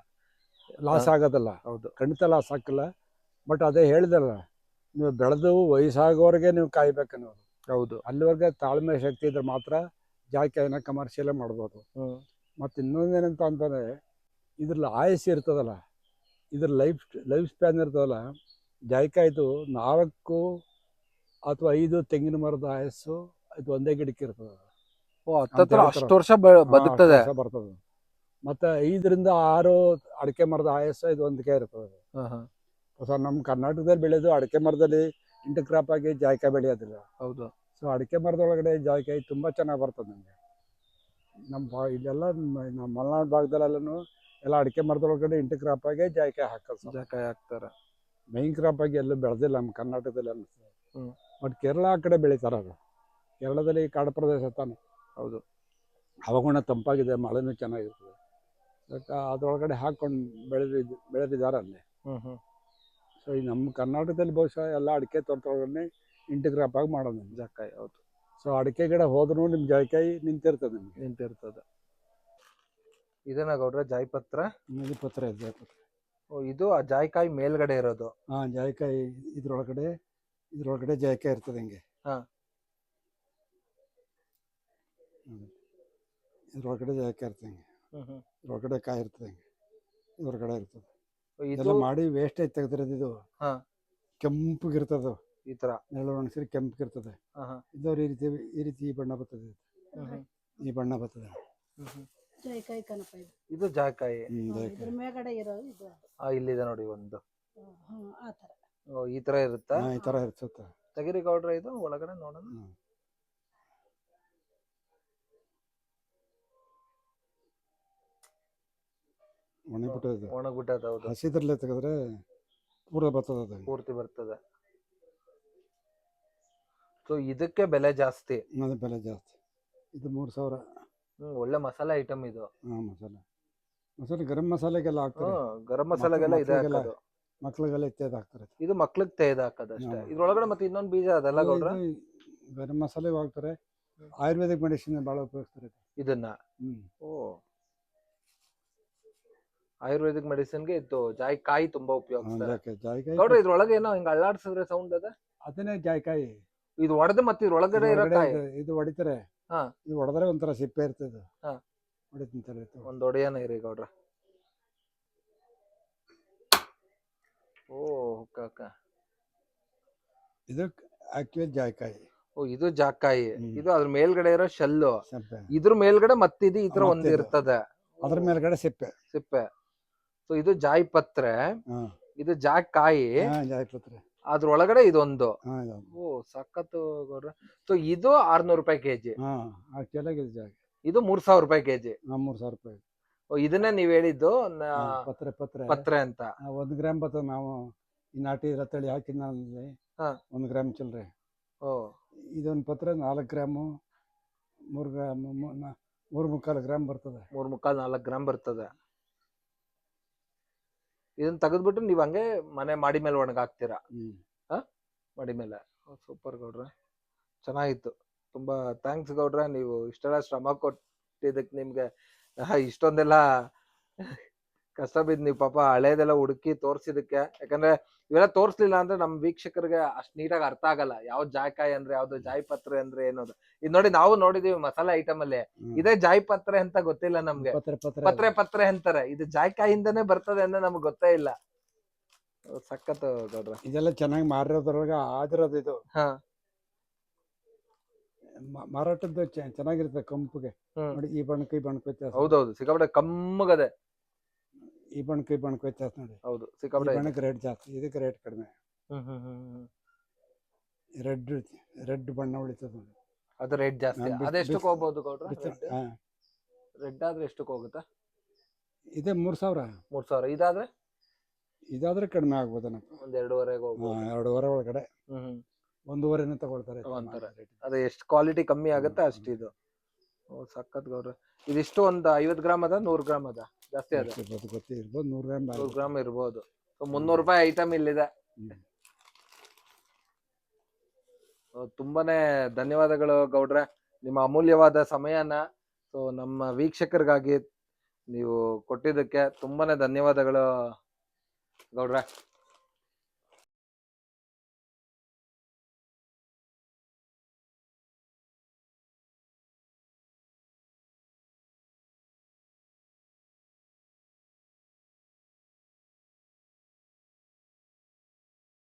ಲಾಸ್ ಆಗೋದಲ್ಲ. ಹೌದು. ಖಂಡಿತ ಲಾಸ್ ಹಾಕಲ್ಲ ಬಟ್ ಅದೇ ಹೇಳಿದಲ್ಲ ನೀವು ಬೆಳೆದು ವಯಸ್ಸಾಗೋವರೆಗೆ ನೀವು ಕಾಯ್ಬೇಕು ನೀವು ಹೌದು. ಅಲ್ಲಿವರೆಗೆ ತಾಳ್ಮೆ ಶಕ್ತಿ ಇದ್ರೆ ಮಾತ್ರ ಜಾಯ್ಕಾಯಿನ ಕಮರ್ಷಿಯಲೇ ಮಾಡ್ಬೋದು. ಮತ್ತು ಇನ್ನೊಂದೇನಂತ ಅಂತಂದರೆ ಇದ್ರಲ್ಲಿ ಆಯಸ್ಸು ಇರ್ತದಲ್ಲ ಇದ್ರ ಲೈಫ್ ಲೈಫ್ ಸ್ಪ್ಯಾನ್ ಇರ್ತದಲ್ಲ ಜಾಯ್ಕಾಯ್ದು ನಾಲ್ಕು ಅಥವಾ ಐದು ತೆಂಗಿನ ಮರದ ಆಯಸ್ಸು ಇದು ಒಂದೇ ಗಿಡಕ್ಕೆ ಇರ್ತದೆ ಓ ಹತ್ತತ್ರ ಹೇಳ್ತಾರೆ. ಅಷ್ಟು ವರ್ಷ ಬ- ಬದುಕ್ತದೆ. ಅಷ್ಟು ವರ್ಷ ಬರ್ತದೆ. ಮತ್ತೆ ಐದರಿಂದ ಆರು ಅಡಕೆ ಮರದ ಆಯಸ್ಸ ಇದು ಒಂದಕ್ಕೆ ಇರ್ತದೆ. ಸೊ ನಮ್ಮ ಕರ್ನಾಟಕದಲ್ಲಿ ಬೆಳೆದು ಅಡಕೆ ಮರದಲ್ಲಿ ಇಂಟು ಕ್ರಾಪ್ ಆಗಿ ಜಾಯ್ಕಾಯಿ ಬೆಳೆಯೋದಿಲ್ಲ. ಹೌದು. ಸೊ ಅಡಿಕೆ ಮರದೊಳಗಡೆ ಜಾಯ್ಕಾಯಿ ತುಂಬ ಚೆನ್ನಾಗಿ ಬರ್ತದೆ ನಮಗೆ. ನಮ್ಮ ಬಾ ಇಲ್ಲೆಲ್ಲ ನಮ್ಮ ಮಲೆನಾಡು ಭಾಗದಲ್ಲೆಲ್ಲೂ ಎಲ್ಲ ಅಡಿಕೆ ಮರದೊಳಗಡೆ ಇಂಟು ಕ್ರಾಪ್ ಆಗಿ ಜಾಯ್ಕಾಯಿ ಹಾಕೋದು ಜಾಯ್ಕಾಯಿ ಹಾಕ್ತಾರೆ. ಮೈನ್ ಕ್ರಾಪ್ ಆಗಿ ಎಲ್ಲೂ ಬೆಳೆದಿಲ್ಲ ನಮ್ಮ ಕರ್ನಾಟಕದಲ್ಲಿ ಅನ್ನಿಸ್ತದೆ. ಬಟ್ ಕೇರಳ ಆ ಕಡೆ ಬೆಳೀತಾರೆ ಅದು ಕೇರಳದಲ್ಲಿ ಕಾಡು ಪ್ರದೇಶ ತಾನೆ. ಹೌದು. ಹವಾಗುಣ ತಂಪಾಗಿದೆ ಮಳೆನೂ ಚೆನ್ನಾಗಿರ್ತದೆ. ಅದ್ರೊಳಗಡೆ ಹಾಕೊಂಡು ಬೆಳೆದಿದ್ದು ಬೆಳೆದಿದ್ದಾರೆ ಅಲ್ಲಿ. ಹ್ಮ್ ಸೊ ಈ ನಮ್ಮ ಕರ್ನಾಟಕದಲ್ಲಿ ಬಹುಶಃ ಎಲ್ಲ ಅಡಿಕೆ ತೋಟದೊಳಗಡೆ ಇಂಟಿಗ್ರಾಪ್ ಆಗಿ ಮಾಡೋದು ಜಾಕಾಯಿ ಹೌದು. ಸೊ ಅಡಿಕೆ ಗಿಡ ಹೋದ್ರೂ ನಿಮ್ಮ ಜಾಯ್ಕಾಯಿ ನಿಂತಿರ್ತದೆ ನಿಮಗೆ. ನಿಂತಿರ್ತದೆ. ಇದನ್ನ ಗೌಡ್ರೆ ಜಾಯ್ಪತ್ರ? ನದಿ ಪತ್ರ ಇದೆ ಜಾಯ್ಪತ್ರ. ಓ ಇದು ಆ ಜಾಯಿಕಾಯಿ ಮೇಲ್ಗಡೆ ಇರೋದು? ಹಾಂ ಜಾಯಿಕಾಯಿ ಇದ್ರೊಳಗಡೆ ಇದ್ರೊಳಗಡೆ ಜಾಯ್ಕಾಯಿ ಇರ್ತದೆ ಹಿಂಗೆ. ಹಾಂ. ಇದ್ರೊಳಗಡೆ ಜಾಯ್ಕಾಯಿ ಇರ್ತದೆ ಹಿಂಗೆ. ಹ್ಮ್ ಇದ್ರೊಳಗಡೆ ಕಾಯಿ ಇರ್ತದೆ ಹಿಂಗೆ. ಇರ್ತದೆ. ಇದೆಲ್ಲ ಇದು ಮಾಡಿ ವೇಸ್ಟೇಜ್ ತೆಗೆದಿರೋದು ಇದು. ಹಾ. ಕೆಂಪಗಿರ್ತದೆ ಈ ತರ. ನೆರಳು ಒಣಸಿರಿ ಕೆಂಪಗಿರ್ತದೆ. ಹಾ, ಹಾ. ಇದವ್ರು ಈ ರೀತಿ ಈ ರೀತಿ ಈ ಬಣ್ಣ ಬರ್ತದೆ ಇದು. ಈ ಬಣ್ಣ ಬರ್ತದೆ. ಇದು. ಇದು ಜಾಕಾಯಿ ಹ್ಮ್, ಇದ್ರ ಇರೋದು ಇದು ಆ ಇಲ್ಲಿದೆ ನೋಡಿ ಒಂದು. ಹ್ಮ್, ಆ ತರ. ಓ, ಈ ತರ ಇರುತ್ತಾ? ಹಾ, ಈ ತರ ಇರ್ತದೆ. ತೆಗಿರಿ ಗೌಡ್ರ ಇದು ಒಳಗಡೆ ನೋಡೋಣ. ಹ್ಮ್. ಒಣಗಿಬಿಟ್ಟದೆ. ಒಣಗ್ಬಿಟ್ಟದ ಹೌದು. ಹಸಿದ್ರಲ್ಲೇ ತೆಗೆದ್ರೆ ಪೂರ ಬರ್ತದೆ ಅದು. ಪೂರ್ತಿ ಬರ್ತದೆ. ಸೊ ಇದಕ್ಕೆ ಬೆಲೆ ಜಾಸ್ತಿ. ಅದು ಬೆಲೆ ಜಾಸ್ತಿ. ಇದು ಮೂರು ಸಾವಿರ. ಹ್ಮ್ ಒಳ್ಳೆ ಮಸಾಲೆ ಐಟಮ್ ಇದು. ಹಾಂ ಮಸಾಲೆ. ಮಸಾಲೆ ಗರಂ ಮಸಾಲೆಗೆಲ್ಲ ಹಾಕ್ತಾರೆ. ಹ್ಮ್ ಗರಂ ಮಸಾಲೆಗೆಲ್ಲ ಇದೆ ಮಕ್ಳಿಗೆಲ್ಲ ಹಾಕೋದು. ಮಕ್ಳಿಗೆಲ್ಲ ಇತ್ಯಾದಿ ಹಾಕ್ತಾರೆ. ಇದು ಮಕ್ಳಿಗೆ ತೆಗೆದು ಹಾಕೋದು ಅಷ್ಟೇ. ಇದರೊಳಗಡೆ ಇದ್ರೊಳಗಡೆ ಮತ್ತೆ ಇನ್ನೊಂದು ಬೀಜ ಅದೆಲ್ಲ ಗೌಡ್ರ? ಇದು ಗರಂ ಮಸಾಲೆ ಹಾಕ್ತಾರೆ. ಆಯುರ್ವೇದಿಕ್ ಮೆಡಿಸಿನ್ ಭಾಳ ಉಪಯೋಗಿಸ್ತಾರೆ. ಇದು. ಇದನ್ನ? ಹ್ಮ್. ಓ. ಆಯುರ್ವೇದಿಕ್ ಮೆಡಿಸಿನ್ಗೆ ಇದು ಜಾಯಿಕಾಯಿ ತುಂಬಾ ಉಪಯೋಗ ಉಪಯೋಗಿಸ್ತಾರೆ ಜಾಯ್ಕಾಯಿ ಜಾಯ್ಕಾಯಿ ಗೌಡ್ರ ಇದ್ರೊಳಗೆ ಏನೋ ಹಿಂಗ ಅಳ್ಳಾಡ್ಸಿದ್ರೆ ಸೌಂಡ್ ಅದ? ಅದನ್ನೇ ಜಾಯಿಕಾಯಿ. ಇದು ಒಡೆದು ಮತ್ತೆ ಇದ್ರೊಳಗಡೆ ಇರೋ ಕಾಯಿ ಇದು- ಇದು ಹೊಡಿತಾರೆ. ಹಾ. ಇದು ಹೊಡೆದ್ರೆ ಒಂಥರ ಸಿಪ್ಪೆ ಇರ್ತದೆ. ಹಾ. ಹೊಡಿತಂತಾರೆ ಇದು. ಒಂದ್ ಒಡೆಯನ ಇರಿ ಗೌಡ್ರ. ಓ ಓಕೆ ಓಕೆ ಇದು ಆಕ್ಚುಲಿ ಜಾಯಿಕಾಯಿ. ಓ ಇದು ಜಾಕಾಯಿ ಹ್ಮ್. ಇದು ಅದ್ರ ಮೇಲ್ಗಡೆ ಇರೋ ಶೆಲ್ಲು. ಸಿಪ್ಪೆ ಇದ್ರ ಮೇಲ್ಗಡೆ ಮತ್ತಿದು ಈ ತರ ಒಂದ್ ಅದರ ಇರ್ತದೆ ಅದ್ರ ಮೇಲ್ಗಡೆ ಸಿಪ್ಪೆ. ಸಿಪ್ಪೆ. ಸೊ ಇದು ಜಾಯಿ ಪತ್ರೆ. ಹಾ. ಇದು ಜಾಕಾಯಿ ಕಾಯಿ. ಜಾಯ್ಪತ್ರೆ ಅದ್ರ ಒಳಗಡೆ ಇದೊಂದು. ಹಾ ಓ ಸಖತ್ತು ಗೌಡ್ರೆ. ಸೊ ಇದು ಆರ್ನೂರು ರೂಪಾಯಿ ಕೆಜಿ. ಹಾ ಆಕ್ಚುಲಿ ಇದು ಜಾಗ. ಇದು ಮೂರ್ ಸಾವಿರ ರೂಪಾಯಿ ಕೆಜಿ. ಹಾ ಮೂರ್ ಸಾವಿರ ರೂಪಾಯಿ. ಓ ಇದನ್ನೇ ನೀವ್ ಹೇಳಿದ್ದು ನ- ಹಾ, ಪತ್ರೆ ಪತ್ರೆ. ಪತ್ರೆ ಅಂತ. ಆ, ಒಂದ್ ಗ್ರಾಮ್ ಬರ್ತದೆ ನಾವು ಈ ನಾಟಿ ರತ್ತಳಿ ಹಾಕಿ ನಲ್ಲಿ ಹಾ. ಒಂದ್ ಗ್ರಾಮ್ ಚಿಲ್ಲರೆ ಓ. ಇದೊಂದು ಪತ್ರ ನಾಲ್ಕು ಗ್ರಾಮ್ ಮೂರು ಗ್ರಾಮ್ ಮೂರು ಮುಕ್ಕಾಲು ಗ್ರಾಮ್ ಬರ್ತದೆ. ಮೂರ್ ಮುಕ್ಕಾಲ್ ನಾಲ್ಕು ಗ್ರಾಮ್ ಬರ್ತದೆ. ಇದನ್ನ ತೆಗೆದ್ಬಿಟ್ಟು ನೀವು ಹಂಗೆ ಮನೆ ಮಾಡಿ ಮೇಲೆ ಒಣಗ ಹಾಕ್ತೀರಾ? ಹ್ಮ್. ಮಾಡಿ ಮೇಲೆ. ಸೂಪರ್ ಗೌಡ್ರೆ. ಚೆನ್ನಾಗಿತ್ತು. ತುಂಬಾ ಥ್ಯಾಂಕ್ಸ್ ಗೌಡ್ರೆ. ನೀವು ಇಷ್ಟೆಲ್ಲ ಶ್ರಮ ಕೊಟ್ಟಿದ್ದಕ್ಕೆ ನಿಮ್ಗೆ ಇಷ್ಟೊಂದೆಲ್ಲ ಕಷ್ಟ ಬಿದ್ದು ನೀವು ಪಾಪ ಹಳೇದೆಲ್ಲ ಹುಡುಕಿ ತೋರ್ಸಿದಕ್ಕೆ. ಯಾಕಂದ್ರೆ ಇವೆಲ್ಲ ತೋರ್ಸ್ಲಿಲ್ಲ ಅಂದ್ರೆ ನಮ್ ವೀಕ್ಷಕರಿಗೆ ಅಷ್ಟು ನೀಟಾಗಿ ಅರ್ಥ ಆಗಲ್ಲ. ಯಾವ ಜಾಯ್ಕಾಯಿ ಅಂದ್ರೆ ಯಾವ್ದು ಜಾಯ್ ಪತ್ರೆ ಅಂದ್ರೆ ಏನದು ಇದು ನೋಡಿ ನಾವು ನೋಡಿದೀವಿ ಮಸಾಲಾ ಐಟಮ್ ಅಲ್ಲಿ. ಇದೇ ಜಾಯ್ ಪತ್ರೆ ಅಂತ ಗೊತ್ತಿಲ್ಲ ನಮ್ಗೆ. ಪತ್ರೆ ಪತ್ರೆ. ಪತ್ರೆ ಪತ್ರೆ ಅಂತಾರೆ. ಇದು ಜಾಯ್ಕಾಯಿಂದನೇ ಬರ್ತದೆ ಅಂತ ನಮ್ಗೆ ಗೊತ್ತೇ ಇಲ್ಲ. ಸಖತ್ ಗೌಡ್ರ. ಇದೆಲ್ಲ ಚೆನ್ನಾಗಿ ಮಾರಿರೋದ್ರೊಳಗೆ ಆದಿರೋದು ಇದು. ಮಾರಾಟದ್ದು ಚೆನ್ನಾಗಿರುತ್ತೆ ಕಂಪಿಗೆ. ನೋಡಿ ಈ ಬಣ್ಣಕ್ಕೆ ಈ ಬಣ್ಣಕ್ಕೆ ಹೌದೌದು. ಸಿಕ್ಕಾಪಟ್ಟೆ ಕಮ್ಮಗದೆ. ಈ ಬಣ್ಣಕ್ಕೆ ಈ ಬಣ್ಣಕ್ಕೆ ವ್ಯತ್ಯಾಸ ನೋಡಿ. ಹೌದು ಸಿಕ್ಕಾಪಟ್ಟೆ ಇದೆ. ಬಣ್ಣಕ್ಕೆ ರೇಟ್ ಜಾಸ್ತಿ ಇದಕ್ಕೆ ರೇಟ್ ಕಡಿಮೆ. ಹ್ಮ್ ಹ್ಮ್ ಹ್ಮ್ ಹ್ಮ್. ರೆಡ್ ರೆಡ್ ಬಣ್ಣ ಉಳಿತದ ನೋಡಿ. ಅದು ರೇಟ್ ಜಾಸ್ತಿ. ನಾನ್ ಬಿಸ್- ಅದೆಷ್ಟಕ್ಕೆ ಬಿಸ್- ಹೋಗ್ಬೋದು ಗೌಡ್ರ? ಹಾ. ರೆಡ್ ಆದ್ರೆ ಎಷ್ಟಕ್ಕೆ ಹೋಗುತ್ತಾ? ಇದೆ ಮೂರ್ ಸಾವಿರ. ಮೂರ್ ಸಾವಿರ. ಇದಾದ್ರೆ? ಇದಾದ್ರೆ ಕಡಿಮೆ ಆಗ್ಬೋದೇನಪ್ಪ ಒಂದ್ ಎರಡೂವರೆಗೆ ಹಾ, ಹೋಗ್ಬೋದು ಎರಡೂವರೆ ಒಳಗಡೆ. ಹ್ಮ್ ಹ್ಮ್. ಒಂದೂವರೆನೇ ತಗೊಳ್ತಾರೆ. ತಗೊಂತಾರೆ. ಅದು ಎಷ್ಟು ಕ್ವಾಲಿಟಿ ಕಮ್ಮಿ ಆಗುತ್ತೆ ಅಷ್ಟು ಇದು ಓ ಸಖತ್ ಗೌಡ್ರ. ಇದಿಷ್ಟು ಒಂದು ಐವತ್ತು ಗ್ರಾಮ್ ಅದ ನೂರು ಗ್ರಾಮ್ ಅದ? ಜಾಸ್ತಿ ಅದ. ಇರ್ಬೋದು ಗೊತ್ತೇ ಇರ್ಬೋದು ನೂರು ಗ್ರಾಮ್ ನೂರು ಗ್ರಾಮ್ ಇರ್ಬೋದು. ಸೊ ಮುನ್ನೂರು ರೂಪಾಯಿ ಐಟಮ್ ಇಲ್ಲಿದೆ. ತುಂಬಾನೇ ಧನ್ಯವಾದಗಳು ಗೌಡ್ರೆ. ನಿಮ್ಮ ಅಮೂಲ್ಯವಾದ ಸಮಯನ ಸೊ ನಮ್ಮ ವೀಕ್ಷಕರಿಗಾಗಿ ನೀವು ಕೊಟ್ಟಿದ್ದಕ್ಕೆ ತುಂಬಾನೇ ಧನ್ಯವಾದಗಳು ಗೌಡ್ರೆ.